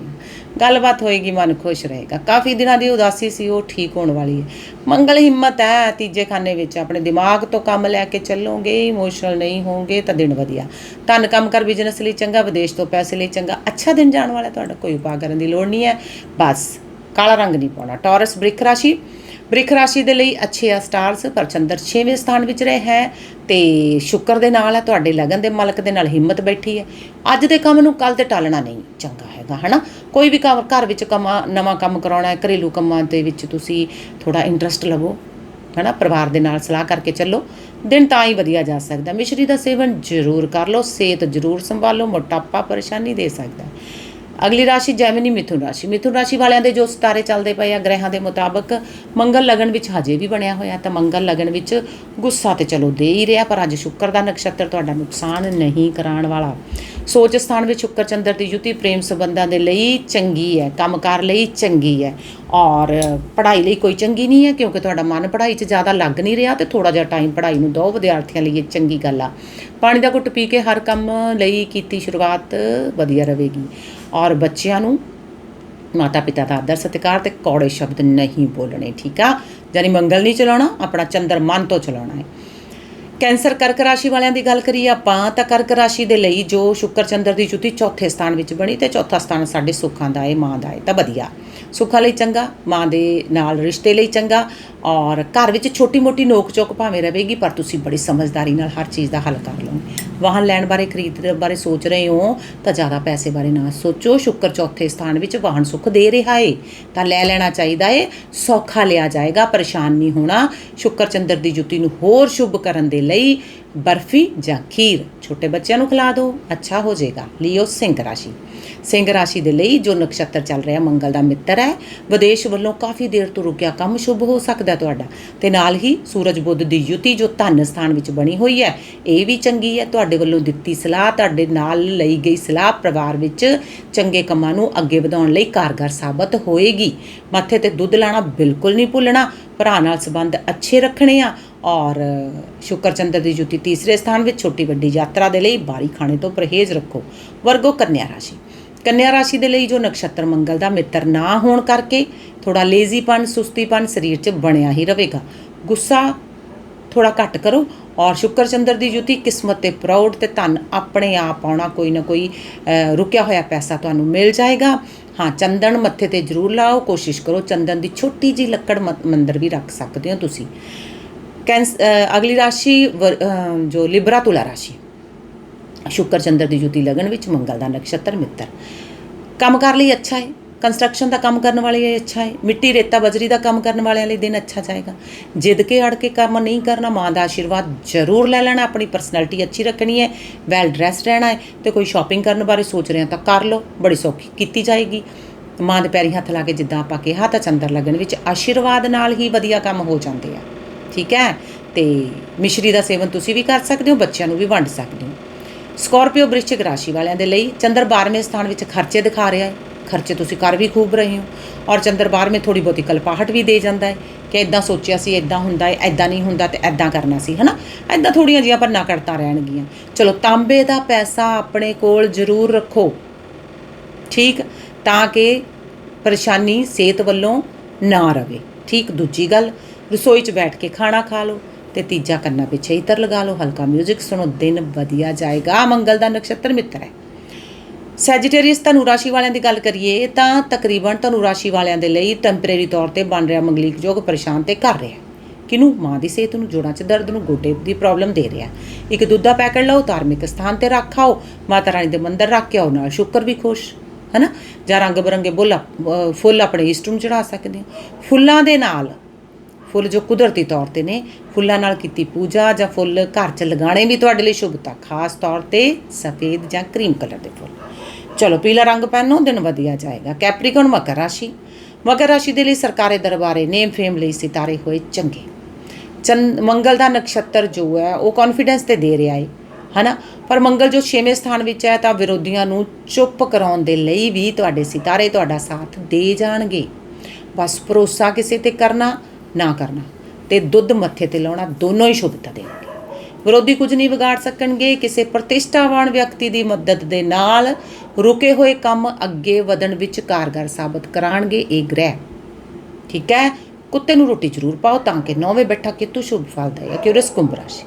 ਗੱਲਬਾਤ ਹੋਏਗੀ, ਮਨ ਖੁਸ਼ ਰਹੇਗਾ। ਕਾਫੀ ਦਿਨਾਂ ਦੀ ਉਦਾਸੀ ਸੀ, ਉਹ ਠੀਕ ਹੋਣ ਵਾਲੀ ਹੈ। ਮੰਗਲ ਹਿੰਮਤ ਹੈ, ਤੀਜੇ ਖਾਨੇ ਵਿੱਚ ਆਪਣੇ ਦਿਮਾਗ ਤੋਂ ਕੰਮ ਲੈ ਕੇ ਚੱਲੋਗੇ ਇਮੋਸ਼ਨਲ ਨਹੀਂ ਹੋਵੋਗੇ ਤਾਂ ਦਿਨ ਵਧੀਆ। ਧਨ ਕੰਮ ਕਰ ਬਿਜ਼ਨਸ ਲਈ ਚੰਗਾ, ਵਿਦੇਸ਼ ਤੋਂ ਪੈਸੇ ਲਈ ਚੰਗਾ। ਅੱਛਾ ਦਿਨ ਜਾਣ ਵਾਲਾ ਤੁਹਾਡਾ ਕੋਈ ਉਪਾਅ ਕਰਨ ਦੀ ਲੋੜ ਨਹੀਂ ਹੈ। ਬਸ, ਕਾਲਾ ਰੰਗ ਨਹੀਂ ਪਾਉਣਾ। ਟੌਰਸ ਬ੍ਰਿਕ ਰਾਸ਼ੀ ਬ੍ਰਿਖ ਰਾਸ਼ੀ ਦੇ ਲਈ ਅੱਛੇ ਆ ਸਟਾਰਸ, ਪਰ ਚੰਦਰ 6ਵੇਂ ਸਥਾਨ ਵਿੱਚ ਰਹੇ ਹੈ ਤੇ ਸ਼ੁਕਰ ਦੇ ਨਾਲ ਹੈ, ਤੁਹਾਡੇ ਲਗਨ ਦੇ ਮਾਲਕ ਦੇ ਨਾਲ ਹਿੰਮਤ ਬੈਠੀ ਹੈ। ਅੱਜ ਦੇ ਕੰਮ ਨੂੰ ਕੱਲ ਤੇ ਟਾਲਣਾ ਨਹੀਂ ਚੰਗਾ ਹੈਗਾ, ਹਨਾ? ਕੋਈ ਵੀ ਕੰਮ, ਘਰ ਵਿੱਚ ਕਮਾ, ਨਵਾਂ ਕੰਮ ਕਰਾਉਣਾ ਹੈ, ਘਰੇਲੂ ਕੰਮਾਂ ਦੇ ਵਿੱਚ ਤੁਸੀਂ ਥੋੜਾ ਇੰਟਰਸਟ ਲਵੋ, ਹਨਾ? ਪਰਿਵਾਰ ਦੇ ਨਾਲ ਸਲਾਹ ਕਰਕੇ ਚੱਲੋ, ਦਿਨ ਤਾਂ ਹੀ ਵਧੀਆ ਜਾ ਸਕਦਾ। ਮਿਸ਼ਰੀ ਦਾ ਸੇਵਨ ਜ਼ਰੂਰ ਕਰ ਲਓ, ਸਿਹਤ ਜ਼ਰੂਰ ਸੰਭਾਲੋ, ਮੋਟਾਪਾ, ਪਰੇਸ਼ਾਨੀ ਦੇ ਸਕਦਾ। ਅਗਲੀ ਰਾਸ਼ੀ ਜੈਮਨੀ ਮਿਥੁਨ ਰਾਸ਼ੀ। ਮਿਥੁਨ ਰਾਸ਼ੀ ਵਾਲਿਆਂ ਦੇ ਜੋ ਸਿਤਾਰੇ ਚੱਲਦੇ ਪਏ ਆ, ਗ੍ਰਹਿਾਂ ਦੇ ਮੁਤਾਬਕ ਮੰਗਲ ਲਗਨ ਵਿੱਚ ਹਜੇ ਵੀ ਬਣਿਆ ਹੋਇਆ, ਤਾਂ ਮੰਗਲ ਲਗਨ ਵਿੱਚ ਗੁੱਸਾ ਤੇ ਚਲੋ ਦੇ ਹੀ ਰਿਹਾ, ਪਰ ਅੱਜ ਸ਼ੁੱਕਰ ਦਾ ਨਕਸ਼ਤਰ ਤੁਹਾਡਾ ਨੁਕਸਾਨ ਨਹੀਂ ਕਰਾਉਣ ਵਾਲਾ। ਸੋਚ ਸਥਾਨ ਵਿੱਚ ਸ਼ੁੱਕਰ ਚੰਦਰ ਦੀ ਯੁਤੀ ਪ੍ਰੇਮ ਸੰਬੰਧਾਂ ਦੇ ਲਈ ਚੰਗੀ ਹੈ, ਕੰਮਕਾਰ ਲਈ ਚੰਗੀ ਹੈ, ਔਰ ਪੜ੍ਹਾਈ ਲਈ ਕੋਈ ਚੰਗੀ ਨਹੀਂ ਹੈ, ਕਿਉਂਕਿ ਤੁਹਾਡਾ ਮਨ ਪੜ੍ਹਾਈ 'ਚ ਜ਼ਿਆਦਾ ਲੱਗ ਨਹੀਂ ਰਿਹਾ ਤੇ ਥੋੜਾ ਜਿਹਾ ਟਾਈਮ ਪੜ੍ਹਾਈ ਨੂੰ ਦਿਓ ਵਿਦਿਆਰਥੀਆਂ ਲਈ ਇਹ ਚੰਗੀ ਗੱਲ ਆ। ਪਾਣੀ ਦਾ ਘੁੱਟ ਪੀ ਕੇ ਹਰ ਕੰਮ ਲਈ ਕੀਤੀ ਸ਼ੁਰੂਆਤ ਵਧੀਆ ਰਹੇਗੀ। ਔਰ ਬੱਚਿਆਂ ਨੂੰ ਮਾਤਾ ਪਿਤਾ ਦਾ ਆਦਰ ਸਤਿਕਾਰ ਤੇ ਕੌੜੇ ਸ਼ਬਦ ਨਹੀਂ ਬੋਲਣੇ, ਠੀਕ ਆ? ਯਾਨੀ ਮੰਗਲ ਨਹੀਂ ਚਲਾਉਣਾ, ਆਪਣਾ ਚੰਦਰ ਮਨ ਤੋਂ ਚਲਾਉਣਾ ਹੈ। ਕੈਂਸਰ ਕਰਕ ਰਾਸ਼ੀ ਵਾਲਿਆਂ ਦੀ ਗੱਲ ਕਰੀਏ ਆਪਾਂ, ਤਾਂ ਕਰਕ ਰਾਸ਼ੀ ਦੇ ਲਈ ਜੋ ਸ਼ੁੱਕਰ ਚੰਦਰ ਦੀ ਜੁਤੀ ਚੌਥੇ ਸਥਾਨ ਵਿੱਚ ਬਣੀ ਤੇ ਚੌਥਾ ਸਥਾਨ ਸਾਡੇ ਸੁੱਖਾਂ ਦਾ ਹੈ, ਮਾਂ ਦਾ ਹੈ, ਤਾਂ ਵਧੀਆ। ਸੁੱਖਾਂ ਲਈ ਚੰਗਾ, ਮਾਂ ਦੇ ਨਾਲ ਰਿਸ਼ਤੇ ਲਈ ਚੰਗਾ ਔਰ ਘਰ ਵਿੱਚ ਛੋਟੀ ਮੋਟੀ ਨੋਕ ਚੋਕ ਭਾਵੇਂ ਰਹੇਗੀ, ਪਰ ਤੁਸੀਂ ਬੜੀ ਸਮਝਦਾਰੀ ਨਾਲ ਹਰ ਚੀਜ਼ ਦਾ ਹੱਲ ਕਰ ਲਓਗੇ। ਵਾਹਨ ਲੈਣ ਬਾਰੇ ਖਰੀਦ ਬਾਰੇ ਸੋਚ ਰਹੇ ਹੋ, ਤਾਂ ਜ਼ਿਆਦਾ ਪੈਸੇ ਬਾਰੇ ਨਾ ਸੋਚੋ। ਸ਼ੁੱਕਰ ਚੌਥੇ ਸਥਾਨ ਵਿੱਚ ਵਾਹਨ ਸੁੱਖ ਦੇ ਰਿਹਾ ਏ, ਤਾਂ ਲੈ ਲੈਣਾ ਚਾਹੀਦਾ ਏ, ਸੌਖਾ ਲਿਆ ਜਾਏਗਾ, ਪਰੇਸ਼ਾਨ ਨਹੀਂ ਹੋਣਾ। ਸ਼ੁੱਕਰ ਚੰਦਰ ਦੀ ਜੁੱਤੀ ਨੂੰ ਹੋਰ ਸ਼ੁਭ ਕਰਨ ਦੇ ਲਈ ਬਰਫੀ ਜਾਂ ਖੀਰ, ਛੋਟੇ ਬੱਚਿਆਂ ਨੂੰ ਖਿਲਾ ਦਿਓ, ਅੱਛਾ ਹੋ ਜਾਏਗਾ। ਲਿਓ ਸਿੰਘ ਰਾਸ਼ੀ। ਸਿੰਘ ਰਾਸ਼ੀ ਦੇ ਲਈ ਜੋ ਨਕਸ਼ਤਰ ਚੱਲ ਰਿਹਾ, ਮੰਗਲ ਦਾ ਮਿੱਤਰ ਹੈ। ਵਿਦੇਸ਼ ਵੱਲੋਂ ਕਾਫੀ ਦੇਰ ਤੋਂ ਰੁਕਿਆ ਕੰਮ ਸ਼ੁਭ ਹੋ ਸਕਦਾ ਤੁਹਾਡਾ। ਤੇ ਨਾਲ ਹੀ ਸੂਰਜ ਬੁੱਧ ਦੀ ਯੁਤੀ ਜੋ ਧਨ ਸਥਾਨ ਵਿੱਚ ਬਣੀ ਹੋਈ ਹੈ, ਇਹ ਵੀ ਚੰਗੀ ਹੈ। ਤੁਹਾਡੇ ਵੱਲੋਂ ਦਿੱਤੀ ਸਲਾਹ, ਤੁਹਾਡੇ ਨਾਲ ਲਈ ਗਈ ਸਲਾਹ ਪਰਿਵਾਰ ਵਿੱਚ ਚੰਗੇ ਕੰਮਾਂ ਨੂੰ ਅੱਗੇ ਵਧਾਉਣ ਲਈ ਕਾਰਗਰ ਸਾਬਤ ਹੋਏਗੀ। ਮੱਥੇ ਤੇ ਦੁੱਧ ਲਾਣਾ ਬਿਲਕੁਲ ਨਹੀਂ ਭੁੱਲਣਾ, ਭਰਾ ਨਾਲ ਸੰਬੰਧ ਅੱਛੇ ਰੱਖਣੇ ਆ। ਔਰ ਸ਼ੁਕਰ ਚੰਦਰ ਦੀ ਜੁਤੀ ਤੀਸਰੇ ਸਥਾਨ ਵਿੱਚ ਛੋਟੀ ਵੱਡੀ ਯਾਤਰਾ ਦੇ ਲਈ ਬਾਰੀ ਖਾਣੇ ਤੋਂ ਪਰਹੇਜ਼ ਰੱਖੋ। ਵਰਗੋ ਕੰਨਿਆ ਰਾਸ਼ੀ। ਕੰਨਿਆ ਰਾਸ਼ੀ ਦੇ ਲਈ ਜੋ ਨਕਸ਼ਤਰ ਮੰਗਲ ਦਾ ਮਿੱਤਰ ਨਾ ਹੋਣ ਕਰਕੇ ਥੋੜਾ ਲੇਜ਼ੀਪਨ ਸੁਸਤੀਪਨ ਸਰੀਰ 'ਚ ਬਣਿਆ ਹੀ ਰਹੇਗਾ। ਗੁੱਸਾ ਥੋੜਾ ਘੱਟ ਕਰੋ ਔਰ ਸ਼ੁਕਰ ਚੰਦਰ ਦੀ ਜੁਤੀ ਕਿਸਮਤ ਤੇ ਪ੍ਰਾਊਡ ਤੇ ਧਨ ਆਪਣੇ ਆਪ ਆਉਣਾ ਕੋਈ ਨਾ ਕੋਈ ਰੁਕਿਆ ਹੋਇਆ ਪੈਸਾ ਤੁਹਾਨੂੰ ਮਿਲ ਜਾਏਗਾ। ਹਾਂ, ਚੰਦਨ ਮੱਥੇ ਤੇ ਜ਼ਰੂਰ ਲਾਓ, ਕੋਸ਼ਿਸ਼ ਕਰੋ ਚੰਦਨ ਦੀ ਛੋਟੀ ਜੀ ਲੱਕੜ ਮ- ਮੰਦਰ ਵੀ ਰੱਖ ਸਕਦੇ ਹੋ ਤੁਸੀਂ। ਕੈਂਸ ਅਗਲੀ ਰਾਸ਼ੀ ਵਰ- ਜੋ ਲਿਬਰਾ ਤੁਲਾ ਰਾਸ਼ੀ। ਸ਼ੁਕਰ ਚੰਦਰ ਦੀ ਜੁਤੀ ਲਗਨ ਵਿੱਚ, ਮੰਗਲ ਦਾ ਨਕਸ਼ਤਰ ਮਿੱਤਰ। ਕੰਮ ਕਰ ਲਈ ਅੱਛਾ ਹੈ। ਕੰਸਟਰਕਸ਼ਨ ਦਾ ਕੰਮ ਕਰਨ ਵਾਲੇ ਲਈ ਅੱਛਾ ਹੈ। ਮਿੱਟੀ ਰੇਤਾ ਬਜਰੀ ਦਾ ਕੰਮ ਕਰਨ ਵਾਲਿਆਂ ਲਈ ਦਿਨ ਅੱਛਾ ਜਾਏਗਾ। ਜਿੱਦ ਕੇ ਅੜ ਕੇ ਕੰਮ ਨਹੀਂ ਕਰਨਾ, ਮਾਂ ਦਾ ਆਸ਼ੀਰਵਾਦ ਜ਼ਰੂਰ ਲੈ ਲੈਣਾ, ਆਪਣੀ ਪਰਸਨੈਲਿਟੀ ਅੱਛੀ ਰੱਖਣੀ ਹੈ ਵੈਲ ਡਰੈਸ ਰਹਿਣਾ ਹੈ ਤੇ ਕੋਈ ਸ਼ਾਪਿੰਗ ਕਰਨ ਬਾਰੇ ਸੋਚ ਰਹੇ ਤਾਂ ਕਰ ਲਓ, ਬੜੀ ਸੌਖੀ ਕੀਤੀ ਜਾਏਗੀ। ਮਾਂ ਦੇ ਪੈਰੀ ਹੱਥ ਲਾ ਕੇ ਜਿੱਦਾਂ ਆਪਾਂ ਕਿਹਾ ਤਾਂ ਚੰਦਰ ਲੱਗਣ ਵਿੱਚ ਆਸ਼ੀਰਵਾਦ ਨਾਲ ਹੀ ਵਧੀਆ ਕੰਮ ਹੋ ਜਾਂਦੇ ਆ। ਠੀਕ ਹੈ? ਤੇ ਮਿਸ਼ਰੀ ਦਾ ਸੇਵਨ ਤੁਸੀਂ ਵੀ ਕਰ ਸਕਦੇ ਹੋ, ਬੱਚਿਆਂ ਨੂੰ ਵੀ ਵੰਡ ਸਕਦੇ ਹੋ। ਸਕਾਰਪੀਓ ਵ੍ਰਿਸ਼ਚਿਕ ਰਾਸ਼ੀ ਵਾਲਿਆਂ ਦੇ ਲਈ ਚੰਦਰ 12ਵੇਂ ਸਥਾਨ ਵਿੱਚ ਖਰਚੇ ਦਿਖਾ ਰਿਹਾ ਹੈ। ਖਰਚੇ ਤੁਸੀਂ ਕਰ ਵੀ ਖੂਬ ਰਹੇ ਹੋ ਔਰ ਚੰਦਰ 12ਵੇਂ ਥੋੜੀ ਬਹੁਤੀ ਕਲਪਾਹਟ ਵੀ ਦੇ ਜਾਂਦਾ ਹੈ ਕਿ ਇਦਾਂ ਸੋਚਿਆ ਸੀ ਇਦਾਂ ਹੁੰਦਾ ਹੈ ਇਦਾਂ ਨਹੀਂ ਹੁੰਦਾ ਤੇ ਇਦਾਂ ਕਰਨਾ ਸੀ, ਹਨਾ? ਇਦਾਂ ਥੋੜੀਆਂ ਜੀਆਂ ਪਰ ਨਾ ਕਰਤਾ ਰਹਿਣਗੀਆਂ। ਚਲੋ, ਤਾਂਬੇ ਦਾ ਪੈਸਾ ਆਪਣੇ ਕੋਲ ਜ਼ਰੂਰ ਰੱਖੋ, ਠੀਕ? ਤਾਂ ਕਿ ਪਰੇਸ਼ਾਨੀ ਸਿਹਤ ਵੱਲੋਂ ਨਾ ਰਵੇ, ਠੀਕ? ਦੂਜੀ ਗੱਲ, ਰਸੋਈ 'ਚ ਬੈਠ ਕੇ ਖਾਣਾ ਖਾ ਲਓ। ਤੇ ਤੀਜਾ ਕੰਨਾਂ ਪਿੱਛੇ ਇਤਰ ਲਗਾ ਲਓ, ਹਲਕਾ 뮤직 ਸੁਣੋ, ਦਿਨ ਵਧੀਆ ਜਾਏਗਾ। ਮੰਗਲ ਦਾ ਨਕਸ਼ਤਰ ਮਿੱਤਰ ਹੈ। ਸੈਜੀਟੇਰੀਅਸ ਧਨੂ ਰਾਸ਼ੀ ਵਾਲਿਆਂ ਦੀ ਗੱਲ ਕਰੀਏ, ਤਾਂ ਤਕਰੀਬਨ ਧਨੂ ਰਾਸ਼ੀ ਵਾਲਿਆਂ ਦੇ ਲਈ ਟੈਂਪਰੇਰੀ ਤੌਰ ਤੇ ਬਣ ਰਿਹਾ ਮੰਗਲਿਕ ਯੋਗ ਪਰੇਸ਼ਾਨ ਤੇ ਕਰ ਰਿਹਾ। ਕਿਨੂੰ? ਮਾਂ ਦੀ ਸਿਹਤ ਨੂੰ, ਜੋੜਾਂ 'ਚ ਦਰਦ ਨੂੰ, ਗੋਡੇ ਦੀ ਪ੍ਰੋਬਲਮ ਦੇ ਰਿਹਾ। ਇੱਕ ਦੁੱਧ ਦਾ ਪੈਕਟ ਲਓ, ਧਾਰਮਿਕ ਸਥਾਨ ਤੇ ਰੱਖ ਆਓ, ਮਾਤਾ ਰਾਣੀ ਦੇ ਮੰਦਰ ਰੱਖ ਕੇ ਆਓ, ਨਾਲ ਸ਼ੁਕਰ ਵੀ ਖੁਸ਼, ਹਨਾ? ਜਾਂ ਰੰਗ ਬਰੰਗੇ ਬੁੱਲ ਫੁੱਲ ਆਪਣੇ ਇਸ਼ਟ ਨੂੰ ਚੜਾ ਸਕਦੇ ਹੋ। ਫੁੱਲਾਂ ਦੇ ਨਾਲ ਫੁੱਲ ਜੋ ਕੁਦਰਤੀ ਤੌਰ ਤੇ ਨੇ, ਫੁੱਲਾਂ ਨਾਲ ਕੀਤੀ ਪੂਜਾ ਜਾਂ ਫੁੱਲ ਘਰ 'ਚ ਲਗਾਉਣੇ ਵੀ ਤੁਹਾਡੇ ਲਈ ਸ਼ੁਭਤਾ ਖਾਸ ਤੌਰ ਤੇ ਸਫੇਦ ਜਾਂ ਕਰੀਮ ਕਲਰ ਦੇ ਫੁੱਲ। ਚਲੋ ਪੀਲਾ ਰੰਗ ਪਹਿਨੋ, ਦਿਨ ਵਧੀਆ ਜਾਏਗਾ। ਕੈਪਰੀਕਨ ਮਕਰ ਰਾਸ਼ੀ। ਮਕਰ ਰਾਸ਼ੀ ਦੇ ਲਈ ਸਰਕਾਰੀ ਦਰਬਾਰੇ ਨੇਮ ਫੇਮ ਲਈ ਸਿਤਾਰੇ ਹੋਏ ਚੰਗੇ। ਚੰਦ ਮੰਗਲ ਦਾ ਨਕਸ਼ਤਰ ਜੋ ਹੈ, ਉਹ ਕੌਨਫੀਡੈਂਸ ਤੇ ਦੇ ਰਿਹਾ ਹੈ ਹਨਾ? ਪਰ ਮੰਗਲ ਜੋ 6ਵੇਂ ਸਥਾਨ ਵਿੱਚ ਹੈ, ਤਾਂ ਵਿਰੋਧੀਆਂ ਨੂੰ ਚੁੱਪ ਕਰਾਉਣ ਦੇ ਲਈ ਵੀ ਤੁਹਾਡੇ ਸਿਤਾਰੇ ਤੁਹਾਡਾ ਸਾਥ ਦੇ ਜਾਣਗੇ। ਬਸ ਭਰੋਸਾ ਕਿਸੇ ਤੇ ਕਰਨਾ ਨਾ ਕਰਨਾ। ਤੇ ਦੁੱਧ ਮੱਥੇ ਤੇ ਲਾਉਣਾ ਦੋਨੋਂ ਹੀ ਸ਼ੁਭਤਾ ਦੇਣਗੇ ਵਿਰੋਧੀ ਕੁਝ ਨਹੀਂ ਵਿਗਾੜ ਸਕਣਗੇ, ਕਿਸੇ ਪ੍ਰਤਿਸ਼ਠਾਵਾਨ ਵਿਅਕਤੀ ਦੀ ਮਦਦ ਦੇ ਨਾਲ ਰੁਕੇ ਹੋਏ ਕੰਮ ਅੱਗੇ ਵਧਣ ਵਿੱਚ ਕਾਰਗਰ ਸਾਬਤ ਕਰਾਣਗੇ ਇਹ ਗ੍ਰਹਿ। ਠੀਕ ਹੈ? ਕੁੱਤੇ ਨੂੰ ਰੋਟੀ ਜ਼ਰੂਰ ਪਾਓ ਤਾਂ ਕਿ ਨੌਵੇਂ ਬੈਠਾ ਕਿਤੂ ਸ਼ੁਭ ਫਲ ਦੇਗਾ ਕਿਉਰਸ ਕੁੰਭ ਰਾਸ਼ੀ।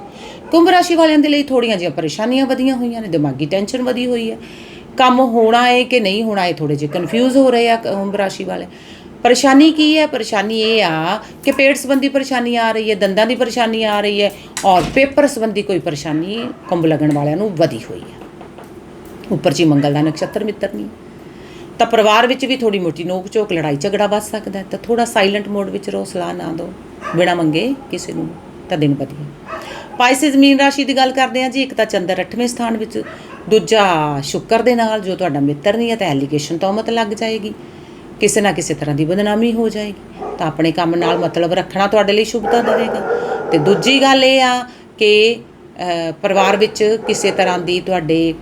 ਕੁੰਭ ਰਾਸ਼ੀ ਵਾਲਿਆਂ ਦੇ ਲਈ ਥੋੜੀਆਂ ਜਿਹੀਆਂ ਪਰੇਸ਼ਾਨੀਆਂ ਵਧੀਆਂ ਹੋਈਆਂ ਨੇ, ਦਿਮਾਗੀ ਟੈਨਸ਼ਨ ਵਧੀ ਹੋਈ ਹੈ। ਕੰਮ ਹੋਣਾ ਹੈ ਕਿ ਨਹੀਂ ਹੋਣਾ ਹੈ ਥੋੜੇ ਜਿਹੇ ਕਨਫਿਊਜ਼ ਹੋ ਰਹੇ ਆ ਕੁੰਭ ਰਾਸ਼ੀ ਵਾਲੇ। ਪਰੇਸ਼ਾਨੀ ਕੀ ਹੈ? ਪਰੇਸ਼ਾਨੀ ਇਹ ਆ ਕਿ ਪੇਟ ਸੰਬੰਧੀ ਪਰੇਸ਼ਾਨੀ ਆ ਰਹੀ ਹੈ, ਦੰਦਾਂ ਦੀ ਪਰੇਸ਼ਾਨੀ ਆ ਰਹੀ ਹੈ ਔਰ ਪੇਪਰ ਸੰਬੰਧੀ ਕੋਈ ਪਰੇਸ਼ਾਨੀ ਕੁੰਭ ਲੱਗਣ ਵਾਲਿਆਂ ਨੂੰ ਵਧੀ ਹੋਈ ਹੈ। ਉੱਪਰ ਜੀ ਮੰਗਲ ਦਾ ਨਕਸ਼ਤਰ ਮਿੱਤਰ ਨਹੀਂ। ਤਾਂ ਪਰਿਵਾਰ ਵਿੱਚ ਵੀ ਥੋੜੀ ਮੋਟੀ ਨੋਕ ਝੋਕ, ਲੜਾਈ ਝਗੜਾ ਵੱਧ ਸਕਦਾ ਤਾਂ ਥੋੜਾ ਸਾਇਲੈਂਟ ਮੋਡ ਵਿੱਚ ਰਹੋ, ਸਲਾਹ ਨਾ ਦਿਓ। ਬਿਨਾ ਮੰਗੇ ਕਿਸੇ ਨੂੰ ਤਾਂ ਦਿਨ ਵਧੀਆ। ਪਾਈਸਿਸ ਮੀਨ ਰਾਸ਼ੀ ਦੀ ਗੱਲ ਕਰਦੇ ਹਾਂ ਜੀ। ਇੱਕ ਤਾਂ ਚੰਦਰ 8ਵੇਂ ਸਥਾਨ ਵਿੱਚ, ਦੂਜਾ ਸ਼ੁਕਰ ਦੇ ਨਾਲ, ਜੋ ਤੁਹਾਡਾ ਮਿੱਤਰ ਨਹੀਂ ਹੈ, ਤਾਂ ਐਲੀਗੇਸ਼ਨ ਤੋਂ ਤੋਮਤ ਲੱਗ ਜਾਏਗੀ। ਕਿਸੇ ਨਾ ਕਿਸੇ ਤਰ੍ਹਾਂ ਦੀ ਬਦਨਾਮੀ ਹੋ ਜਾਏਗੀ। ਤਾਂ ਆਪਣੇ ਕੰਮ ਨਾਲ ਮਤਲਬ ਰੱਖਣਾ ਤੁਹਾਡੇ ਲਈ ਸ਼ੁਭਤਾ ਦੇਵੇਗਾ ਤੇ ਦੂਜੀ ਗੱਲ ਇਹ ਆ ਕਿ ਪਰਿਵਾਰ ਵਿੱਚ ਕਿਸੇ ਤਰ੍ਹਾਂ ਦੀ ਤੁਹਾਡੇ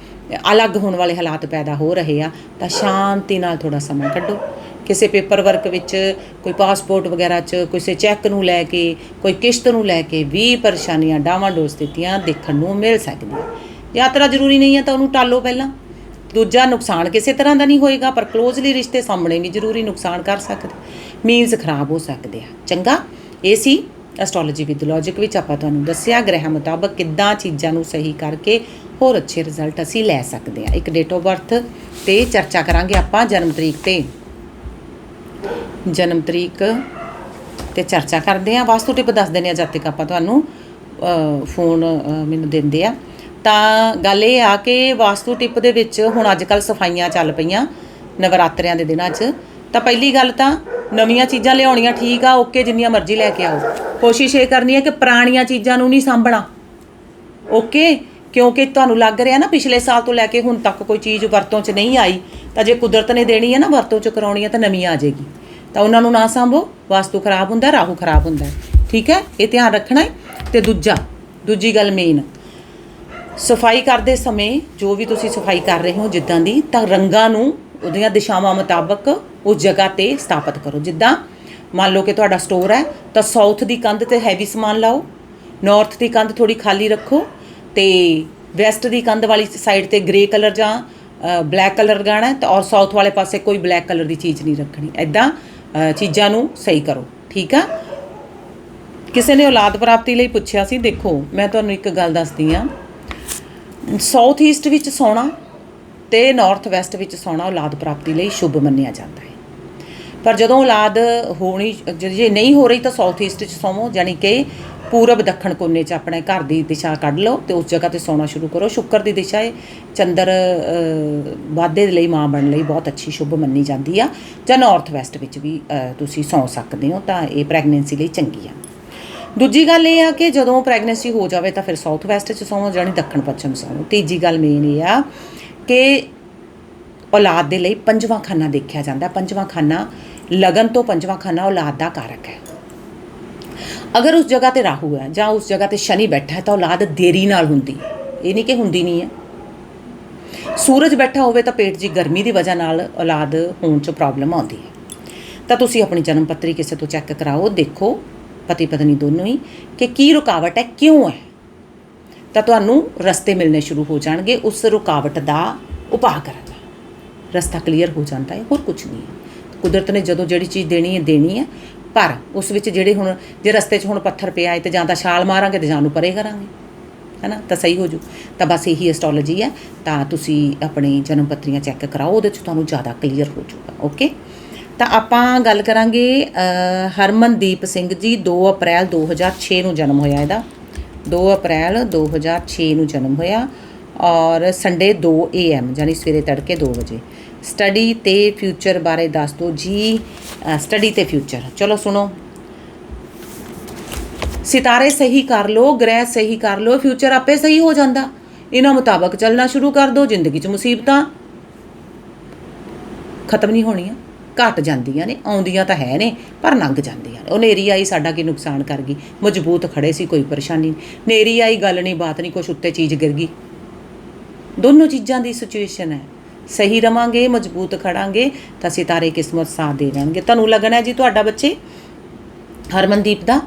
ਅਲੱਗ ਹੋਣ ਵਾਲੇ ਹਾਲਾਤ ਪੈਦਾ ਹੋ ਰਹੇ ਆ, ਤਾਂ ਸ਼ਾਂਤੀ ਨਾਲ ਥੋੜਾ ਸਮਾਂ ਕੱਢੋ। ਕਿਸੇ ਪੇਪਰ ਵਰਕ ਵਿੱਚ ਕੋਈ ਪਾਸਪੋਰਟ ਵਗੈਰਾ 'ਚ ਕਿਸੇ ਚੈੱਕ ਨੂੰ ਲੈ ਕੇ, ਕੋਈ ਕਿਸ਼ਤ ਨੂੰ ਲੈ ਕੇ ਵੀ ਪਰੇਸ਼ਾਨੀਆਂ ਡਾਵਾਂਡੋਲ ਸਥਿਤੀਆਂ ਦੇਖਣ ਨੂੰ ਮਿਲ ਸਕਦੀਆਂ। ਯਾਤਰਾ ਜ਼ਰੂਰੀ ਨਹੀਂ ਹੈ ਤਾਂ ਉਹਨੂੰ ਟਾਲੋ ਪਹਿਲਾਂ। ਦੂਜਾ ਨੁਕਸਾਨ ਕਿਸੇ ਤਰ੍ਹਾਂ ਦਾ ਨਹੀਂ ਹੋਏਗਾ, ਪਰ ਕਲੋਜ਼ਲੀ ਰਿਸ਼ਤੇ ਸਾਹਮਣੇ ਵੀ ਜ਼ਰੂਰੀ ਨੁਕਸਾਨ ਕਰ ਸਕਦੇ। ਮੀਨਸ ਖਰਾਬ ਹੋ ਸਕਦੇ ਆ। ਚੰਗਾ? ਇਹ ਸੀ ਐਸਟ੍ਰੋਲੋਜੀ ਵਿਦ ਲੌਜਿਕ ਵਿੱਚ ਆਪਾਂ ਤੁਹਾਨੂੰ ਦੱਸਿਆ। ਗ੍ਰਹਿ ਮੁਤਾਬਕ ਕਿੱਦਾਂ ਚੀਜ਼ਾਂ ਨੂੰ ਸਹੀ ਕਰਕੇ ਹੋਰ ਅੱਛੇ ਰਿਜ਼ਲਟ ਅਸੀਂ ਲੈ ਸਕਦੇ ਆ। ਇੱਕ ਡੇਟ ਆਫ ਬਰਥ ਤੇ ਚਰਚਾ ਕਰਾਂਗੇ ਆਪਾਂ ਜਨਮ ਤਰੀਕ ਤੇ। ਜਨਮ ਤਰੀਕ ਤੇ ਚਰਚਾ ਕਰਦੇ ਆ। ਵਾਸਤੂ ਟਿਪ ਦੱਸ ਦਿੰਦੇ ਆ ਜਦ ਤੱਕ ਆਪਾਂ ਤੁਹਾਨੂੰ ਫੋਨ ਮੈਨੂੰ ਦਿੰਦੇ ਆ। ਤਾਂ ਗੱਲ ਇਹ ਆ ਕਿ ਵਾਸਤੂ ਟਿਪ ਦੇ ਵਿੱਚ ਹੁਣ ਅੱਜ ਕੱਲ ਸਫਾਈਆਂ ਚੱਲ ਪਈਆਂ ਨਵਰਾਤਰਿਆਂ ਦੇ ਦਿਨਾਂ 'ਚ। ਤਾਂ ਪਹਿਲੀ ਗੱਲ ਤਾਂ ਨਵੀਆਂ ਚੀਜ਼ਾਂ ਲਿਆਉਣੀਆਂ ਠੀਕ ਆ, ਓਕੇ, ਜਿੰਨੀਆਂ ਮਰਜ਼ੀ ਲੈ ਕੇ ਆਓ। ਕੋਸ਼ਿਸ਼ ਇਹ ਕਰਨੀ ਹੈ ਕਿ ਪੁਰਾਣੀਆਂ ਚੀਜ਼ਾਂ ਨੂੰ ਨਹੀਂ ਸਾਂਭਣਾ। ਓਕੇ? ਕਿਉਂਕਿ ਤੁਹਾਨੂੰ ਲੱਗ ਰਿਹਾ ਨਾ ਪਿਛਲੇ ਸਾਲ ਤੋਂ ਲੈ ਕੇ ਹੁਣ ਤੱਕ ਕੋਈ ਚੀਜ਼ ਵਰਤੋਂ 'ਚ ਨਹੀਂ ਆਈ, ਤਾਂ ਜੇ ਕੁਦਰਤ ਨੇ ਦੇਣੀ ਹੈ ਨਾ ਵਰਤੋਂ 'ਚ ਕਰਾਉਣੀ ਹੈ ਤਾਂ ਨਵੀਂ ਆ ਜਾਏਗੀ। ਤਾਂ ਉਹਨਾਂ ਨੂੰ ਨਾ ਸਾਂਭੋ, ਵਾਸਤੂ ਖਰਾਬ ਹੁੰਦਾ, ਰਾਹੂ ਖਰਾਬ ਹੁੰਦਾ। ਠੀਕ ਹੈ? ਇਹ ਧਿਆਨ ਰੱਖਣਾ ਹੈ। ਤੇ ਦੂਜਾ, ਦੂਜੀ ਗੱਲ ਮੇਨ ਸਫ਼ਾਈ ਕਰਦੇ ਸਮੇਂ ਜੋ ਵੀ ਤੁਸੀਂ ਸਫ਼ਾਈ ਕਰ ਰਹੇ ਹੋ ਜਿੱਦਾਂ ਦੀ, ਤਾਂ ਰੰਗਾਂ ਨੂੰ ਉਹਦੀਆਂ ਦਿਸ਼ਾਵਾਂ ਮੁਤਾਬਕ ਉਸ ਜਗ੍ਹਾ ਤੇ ਸਥਾਪਿਤ ਕਰੋ। ਜਿੱਦਾਂ ਮੰਨ ਲਓ ਕਿ ਤੁਹਾਡਾ ਸਟੋਰ ਹੈ, ਤਾਂ ਸਾਊਥ ਦੀ ਕੰਧ ਤੇ ਹੈਵੀ ਸਮਾਨ ਲਾਓ ਨਾਰਥ ਦੀ ਕੰਧ ਥੋੜੀ ਖਾਲੀ ਰੱਖੋ ਤੇ ਵੈਸਟ ਦੀ ਕੰਧ ਵਾਲੀ ਸਾਈਡ ਤੇ ਗ੍ਰੇ ਕਲਰ ਜਾਂ ਬਲੈਕ ਕਲਰ ਲਗਾਉਣਾ ਹੈ, ਤਾਂ ਔਰ ਸਾਊਥ ਵਾਲੇ ਪਾਸੇ ਕੋਈ ਬਲੈਕ ਕਲਰ ਦੀ ਚੀਜ਼ ਨਹੀਂ ਰੱਖਣੀ। ਐਦਾਂ ਚੀਜ਼ਾਂ ਨੂੰ ਸਹੀ ਕਰੋ, ਠੀਕ ਆ? ਕਿਸੇ ਨੇ ਔਲਾਦ ਪ੍ਰਾਪਤੀ ਲਈ ਪੁੱਛਿਆ ਸੀ, ਦੇਖੋ, ਮੈਂ ਤੁਹਾਨੂੰ ਇੱਕ ਗੱਲ ਦੱਸਦੀ ਆ ਸਾਊਥ ਈਸਟ ਵਿੱਚ ਸੌਣਾ ਤੇ ਨਾਰਥ ਵੈਸਟ ਵਿੱਚ ਸੌਣਾ ਔਲਾਦ ਪ੍ਰਾਪਤੀ ਲਈ ਸ਼ੁਭ ਮੰਨਿਆ ਜਾਂਦਾ ਹੈ। ਪਰ ਜਦੋਂ ਔਲਾਦ ਹੋਣੀ, ਜੇ ਨਹੀਂ ਹੋ ਰਹੀ ਤਾਂ ਸਾਊਥ ਈਸਟ 'ਚ ਸੌਵੋ, ਯਾਨੀ ਕਿ ਪੂਰਬ ਦੱਖਣ ਕੋਨੇ 'ਚ ਆਪਣੇ ਘਰ ਦੀ ਦਿਸ਼ਾ ਕੱਢ ਲਓ ਤੇ ਉਸ ਜਗ੍ਹਾ ਤੇ ਸੌਣਾ ਸ਼ੁਰੂ ਕਰੋ। ਸ਼ੁੱਕਰ ਦੀ ਦਿਸ਼ਾ ਹੈ ਚੰਦਰ ਵਾਧੇ ਦੇ ਲਈ ਮਾਂ ਬਣਨ ਲਈ ਬਹੁਤ ਅੱਛੀ ਸ਼ੁਭ ਮੰਨੀ ਜਾਂਦੀ ਆ। ਜਾਂ ਨਾਰਥ ਵੈਸਟ ਵਿੱਚ ਵੀ ਤੁਸੀਂ ਸੌ ਸਕਦੇ ਹੋ ਤਾਂ ਇਹ ਪ੍ਰੈਗਨੈਂਸੀ ਲਈ ਚੰਗੀ ਆ। ਦੂਜੀ ਗੱਲ ਇਹ ਆ ਕਿ ਜਦੋਂ ਪ੍ਰੈਗਨੈਂਸੀ ਹੋ ਜਾਵੇ ਤਾਂ ਫਿਰ ਸਾਊਥ ਵੈਸਟ 'ਚ ਸੌਵੋ ਜਾਣੀ ਦੱਖਣ ਪੱਛਮ ਸੌਵੋ। ਤੀਜੀ ਗੱਲ ਮੇਨ ਇਹ ਆ ਕਿ ਔਲਾਦ ਦੇ ਲਈ ਪੰਜਵਾਂ ਖਾਨਾ ਦੇਖਿਆ ਜਾਂਦਾ। ਪੰਜਵਾਂ ਖਾਨਾ ਲਗਨ ਤੋਂ ਪੰਜਵਾਂ ਖਾਨਾ ਔਲਾਦ ਦਾ ਕਾਰਕ ਹੈ। ਅਗਰ ਉਸ ਜਗ੍ਹਾ ਤੇ ਰਾਹੂ ਹੈ ਜਾਂ ਉਸ ਜਗ੍ਹਾ ਤੇ ਸ਼ਨੀ ਬੈਠਾ ਹੈ ਤਾਂ ਔਲਾਦ ਦੇਰੀ ਨਾਲ ਹੁੰਦੀ। ਇਹ ਨਹੀਂ ਕਿ ਹੁੰਦੀ ਨਹੀਂ ਹੈ। ਸੂਰਜ ਬੈਠਾ ਹੋਵੇ ਤਾਂ ਪੇਟ 'ਚ ਗਰਮੀ ਦੀ ਵਜ੍ਹਾ ਨਾਲ ਔਲਾਦ ਹੋਣ 'ਚ ਪ੍ਰੋਬਲਮ ਆਉਂਦੀ ਹੈ। ਤਾਂ ਤੁਸੀਂ ਆਪਣੀ ਜਨਮ ਪੱਤਰੀ ਕਿਸੇ ਤੋਂ ਚੈੱਕ ਕਰਾਓ, ਦੇਖੋ ਪਤੀ ਪਤਨੀ ਦੋਨੋਂ ਹੀ ਕਿ ਕੀ ਰੁਕਾਵਟ ਹੈ, ਕਿਉਂ ਹੈ? ਤਾਂ ਤੁਹਾਨੂੰ ਰਸਤੇ ਮਿਲਣੇ ਸ਼ੁਰੂ ਹੋ ਜਾਣਗੇ, ਉਸ ਰੁਕਾਵਟ ਦਾ ਉਪਾਅ ਕਰਨ ਦਾ। ਰਸਤਾ ਕਲੀਅਰ ਹੋ ਜਾਂਦਾ ਹੈ, ਹੋਰ ਕੁਝ ਨਹੀਂ ਹੈ। ਕੁਦਰਤ ਨੇ ਜਦੋਂ ਜਿਹੜੀ ਚੀਜ਼ ਦੇਣੀ ਹੈ ਦੇਣੀ ਹੈ, ਪਰ ਉਸ ਵਿੱਚ ਜਿਹੜੇ ਹੁਣ, ਜੇ ਰਸਤੇ 'ਚ ਹੁਣ ਪੱਥਰ ਪਿਆ ਹੈ ਤੇ ਜਾਂ ਤਾਂ ਛਾਲ ਮਾਰਾਂਗੇ ਤੇ ਜਾਂ ਨੂੰ ਪਰੇ ਕਰਾਂਗੇ, ਹੈਨਾ? ਤਾਂ ਸਹੀ ਹੋ ਜੂ। ਤਾਂ ਬਸ ਇਹੀ ਐਸਟ੍ਰੋਲੋਜੀ ਹੈ। ਤਾਂ ਤੁਸੀਂ ਆਪਣੇ ਜਨਮ ਪੱਤਰੀਆਂ ਚੈੱਕ ਕਰਾਓ, ਉਹਦੇ 'ਚ ਤੁਹਾਨੂੰ ਜ਼ਿਆਦਾ ਕਲੀਅਰ ਹੋ ਜਾਊਗਾ ਓਕੇ ਤਾਂ ਆਪਾਂ ਗੱਲ ਕਰਾਂਗੇ ਹਰਮਨਦੀਪ ਸਿੰਘ ਜੀ 2 ਅਪ੍ਰੈਲ 2006 ਨੂੰ ਜਨਮ ਹੋਇਆ ਇਹਦਾ। 2 ਅਪ੍ਰੈਲ 2006 ਨੂੰ ਜਨਮ ਹੋਇਆ ਔਰ ਸੰਡੇ 2 AM ਯਾਨੀ ਸਵੇਰੇ ਤੜਕੇ 2 ਵਜੇ। ਸਟੱਡੀ ਤੇ ਫਿਊਚਰ ਬਾਰੇ ਦੱਸ ਦਿਓ ਜੀ। ਸਟੱਡੀ ਤੇ ਫਿਊਚਰ ਚਲੋ ਸੁਣੋ। ਸਿਤਾਰੇ ਸਹੀ ਕਰ ਲੋ ਗ੍ਰਹਿ ਸਹੀ ਕਰ ਲੋ ਫਿਊਚਰ ਆਪੇ ਸਹੀ ਹੋ ਜਾਂਦਾ। ਇਹਨਾਂ ਮੁਤਾਬਕ ਚੱਲਣਾ ਸ਼ੁਰੂ ਕਰ ਦਿਓ, ਜ਼ਿੰਦਗੀ 'ਚ ਮੁਸੀਬਤਾਂ ਖਤਮ ਨਹੀਂ ਹੋਣੀਆਂ। ਘਟ ਜਾਂਦੀਆਂ ਨੇ, ਆਉਂਦੀਆਂ ਤਾਂ ਹੈ ਨੇ, ਪਰ ਲੰਘ ਜਾਂਦੀਆਂ ਨੇ। ਉਹ ਨੇਰੀ ਆਈ ਸਾਡਾ ਕੀ ਨੁਕਸਾਨ ਕਰ ਗਈ? ਮਜ਼ਬੂਤ ਖੜੇ ਸੀ, ਕੋਈ ਪਰੇਸ਼ਾਨੀ ਨਹੀਂ। ਨੇਰੀ ਆਈ, ਗੱਲ ਨਹੀਂ, ਬਾਤ ਨਹੀਂ, ਕੁਛ ਉੱਤੇ ਚੀਜ਼ ਗਿਰ ਗਈ। ਦੋਨੋਂ ਚੀਜ਼ਾਂ ਦੀ ਸਿਚੁਏਸ਼ਨ ਹੈ। ਸਹੀ ਰਵਾਂਗੇ, ਮਜ਼ਬੂਤ ਖੜਾਂਗੇ, ਤਾਂ ਸਿਤਾਰੇ ਕਿਸਮਤ ਸਾਥ ਦੇ ਦੇਣਗੇ। ਤੁਹਾਨੂੰ ਲੱਗਣਾ ਹੈ ਜੀ ਤੁਹਾਡਾ ਬੱਚੇ? ਹਰਮਨਦੀਪ ਦਾ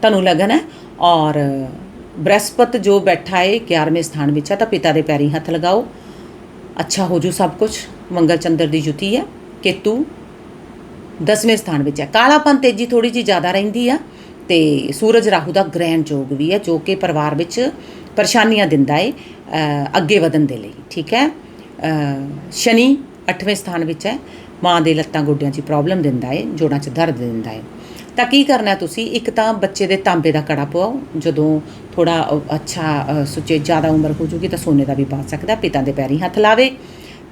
ਤੁਹਾਨੂੰ ਲਗਨ ਹੈ। ਔਰ ਬ੍ਰਹਸਪਤ ਜੋ ਬੈਠਾ ਹੈ 11ਵੇਂ ਸਥਾਨ ਵਿੱਚ ਹੈ, ਤਾਂ ਪਿਤਾ ਦੇ ਪੈਰੀ ਹੱਥ ਲਗਾਓ। ਅੱਛਾ, ਹੋ ਜੂ ਸਭ ਕੁਝ ਮੰਗਲ ਚੰਦਰ ਦੀ ਜੁਤੀ ਹੈ। ਕੇਤੂ 10ਵੇਂ ਸਥਾਨ ਵਿੱਚ ਹੈ। ਕਾਲਾਪਨ ਤੇਜ਼ੀ ਥੋੜੀ ਜੀ ਜ਼ਿਆਦਾ ਰਹਿੰਦੀ ਆ ਤੇ ਸੂਰਜ ਰਾਹੂ ਦਾ ਗ੍ਰਹਿਣ ਯੋਗ ਵੀ ਹੈ ਜੋ ਕਿ ਪਰਿਵਾਰ ਵਿੱਚ ਪਰੇਸ਼ਾਨੀਆਂ ਦਿੰਦਾ ਏ ਅੱਗੇ ਵਧਣ ਦੇ ਲਈ ਠੀਕ ਹੈ? ਸ਼ਨੀ 8ਵੇਂ ਸਥਾਨ ਵਿੱਚ ਹੈ ਮਾਂ ਦੇ ਲੱਤਾਂ ਗੋਡਿਆਂ 'ਚ ਪ੍ਰੋਬਲਮ ਦਿੰਦਾ ਏ ਜੋੜਾਂ 'ਚ ਦਰਦ ਦਿੰਦਾ ਏ। ਤਾਂ ਕੀ ਕਰਨਾ ਤੁਸੀਂ? ਇੱਕ ਤਾਂ ਬੱਚੇ ਦੇ ਤਾਂਬੇ ਦਾ ਕੜਾ ਪਵਾਓ ਜਦੋਂ ਥੋੜਾ ਅੱਛਾ ਅ, ਸੁਚੇ ਜ਼ਿਆਦਾ ਉਮਰ ਹੋ ਜੂਗੀ ਤਾਂ ਸੋਨੇ ਦਾ ਵੀ ਪਾ ਸਕਦਾ ਪਿਤਾ ਦੇ ਪੈਰੀ ਹੱਥ ਲਾਵੇ।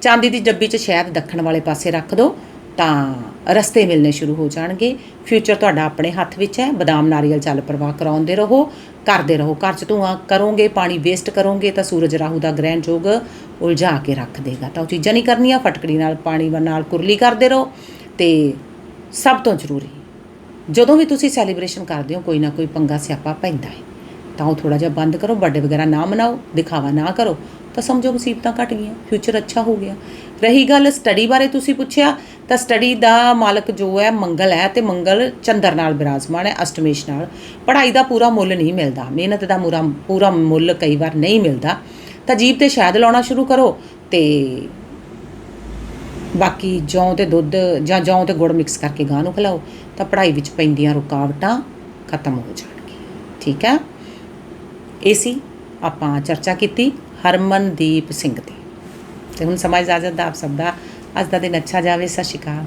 ਚਾਂਦੀ ਦੀ ਡੱਬੀ 'ਚ ਸ਼ਹਿਦ ਦੱਖਣ ਵਾਲੇ ਪਾਸੇ ਰੱਖ ਦਿਓ ਤਾਂ ਰਸਤੇ ਮਿਲਨੇ ਸ਼ੁਰੂ ਹੋ ਜਾਣਗੇ। ਫਿਊਚਰ ਤੁਹਾਡਾ ਆਪਣੇ ਹੱਥ ਵਿੱਚ ਹੈ। ਬਦਾਮ, ਨਾਰੀਅਲ ਚੱਲ ਪ੍ਰਵਾਹ ਕਰਾਉਂਦੇ ਰਹੋ, ਕਰਦੇ ਰਹੋ। ਘਰ 'ਚ ਧੂੰਆਂ ਕਰੋਗੇ, ਪਾਣੀ ਵੇਸਟ ਕਰੋਗੇ, ਤਾਂ ਸੂਰਜ ਰਾਹੂ ਦਾ ਗ੍ਰਹਿਣ ਯੋਗ ਉਲਝਾ ਕੇ ਰੱਖ ਦੇਗਾ। ਤਾਂ ਉਹ ਚੀਜ਼ਾਂ ਨਹੀਂ ਕਰਨੀਆਂ, ਫਟਕੜੀ ਨਾਲ ਪਾਣੀ ਨਾਲ ਕੁਰਲੀ ਕਰਦੇ ਰਹੋ। ਤੇ ਸਭ ਤੋਂ ਜ਼ਰੂਰੀ, ਜਦੋਂ ਵੀ ਤੁਸੀਂ ਸੈਲੀਬ੍ਰੇਸ਼ਨ ਕਰਦੇ ਹੋ, ਕੋਈ ਨਾ ਕੋਈ ਪੰਗਾ ਸਿਆਪਾ ਪੈਂਦਾ ਹੈ। ਤਾਂ ਉਹ ਥੋੜਾ ਜਿਹਾ ਬੰਦ ਕਰੋ ਬਰਥਡੇ ਵਗੈਰਾ ਨਾ ਮਨਾਓ, ਦਿਖਾਵਾ ਨਾ ਕਰੋ। ਤਾਂ ਸਮਝੋ ਮੁਸੀਬਤਾਂ ਘਟ ਗਈਆਂ ਫਿਊਚਰ ਅੱਛਾ ਹੋ ਗਿਆ। ਰਹੀ ਗੱਲ ਸਟੱਡੀ ਬਾਰੇ ਤੁਸੀਂ ਪੁੱਛਿਆ, ਤਾਂ ਸਟੱਡੀ ਦਾ ਮਾਲਕ ਜੋ ਹੈ ਮੰਗਲ ਹੈ ਤੇ ਮੰਗਲ ਚੰਦਰ ਨਾਲ ਬਿਰਾਜਮਾਨ ਹੈ, ਅਸ਼ਟਮੇਸ਼ ਨਾਲ। ਪੜ੍ਹਾਈ ਦਾ ਪੂਰਾ ਮੁੱਲ ਨਹੀਂ ਮਿਲਦਾ, ਮਿਹਨਤ ਦਾ ਪੂਰਾ ਪੂਰਾ ਮੁੱਲ ਕਈ ਵਾਰ ਨਹੀਂ ਮਿਲਦਾ। ਤਾਂ ਜੀਭ ਤੇ ਸ਼ਾਇਦ ਲਾਉਣਾ ਸ਼ੁਰੂ ਕਰੋ ਤੇ ਬਾਕੀ ਜੌਂ ਤੇ ਦੁੱਧ ਜਾਂ ਜੌਂ ਤੇ ਗੁੜ ਮਿਕਸ ਕਰਕੇ ਗਾਂ ਨੂੰ ਖਿਲਾਓ, ਤਾਂ ਪੜ੍ਹਾਈ ਵਿੱਚ ਪੈਂਦੀਆਂ ਰੁਕਾਵਟਾਂ ਖਤਮ ਹੋ ਜਾਣਗੀਆਂ। ਠੀਕ ਹੈ? ਇਹ ਸੀ ਆਪਾਂ ਚਰਚਾ ਕੀਤੀ। ਹਰਮਨਦੀਪ ਸਿੰਘ ਦੀ। ਤੇ ਹੁਣ ਸਮਾਂ ਇਜਾਜ਼ਤ ਦਾ ਆਪ ਸਭ ਦਾ। ਅੱਜ ਦਾ ਦਿਨ ਅੱਛਾ ਜਾਵੇ। ਸਤਿ ਸ਼੍ਰੀ ਅਕਾਲ।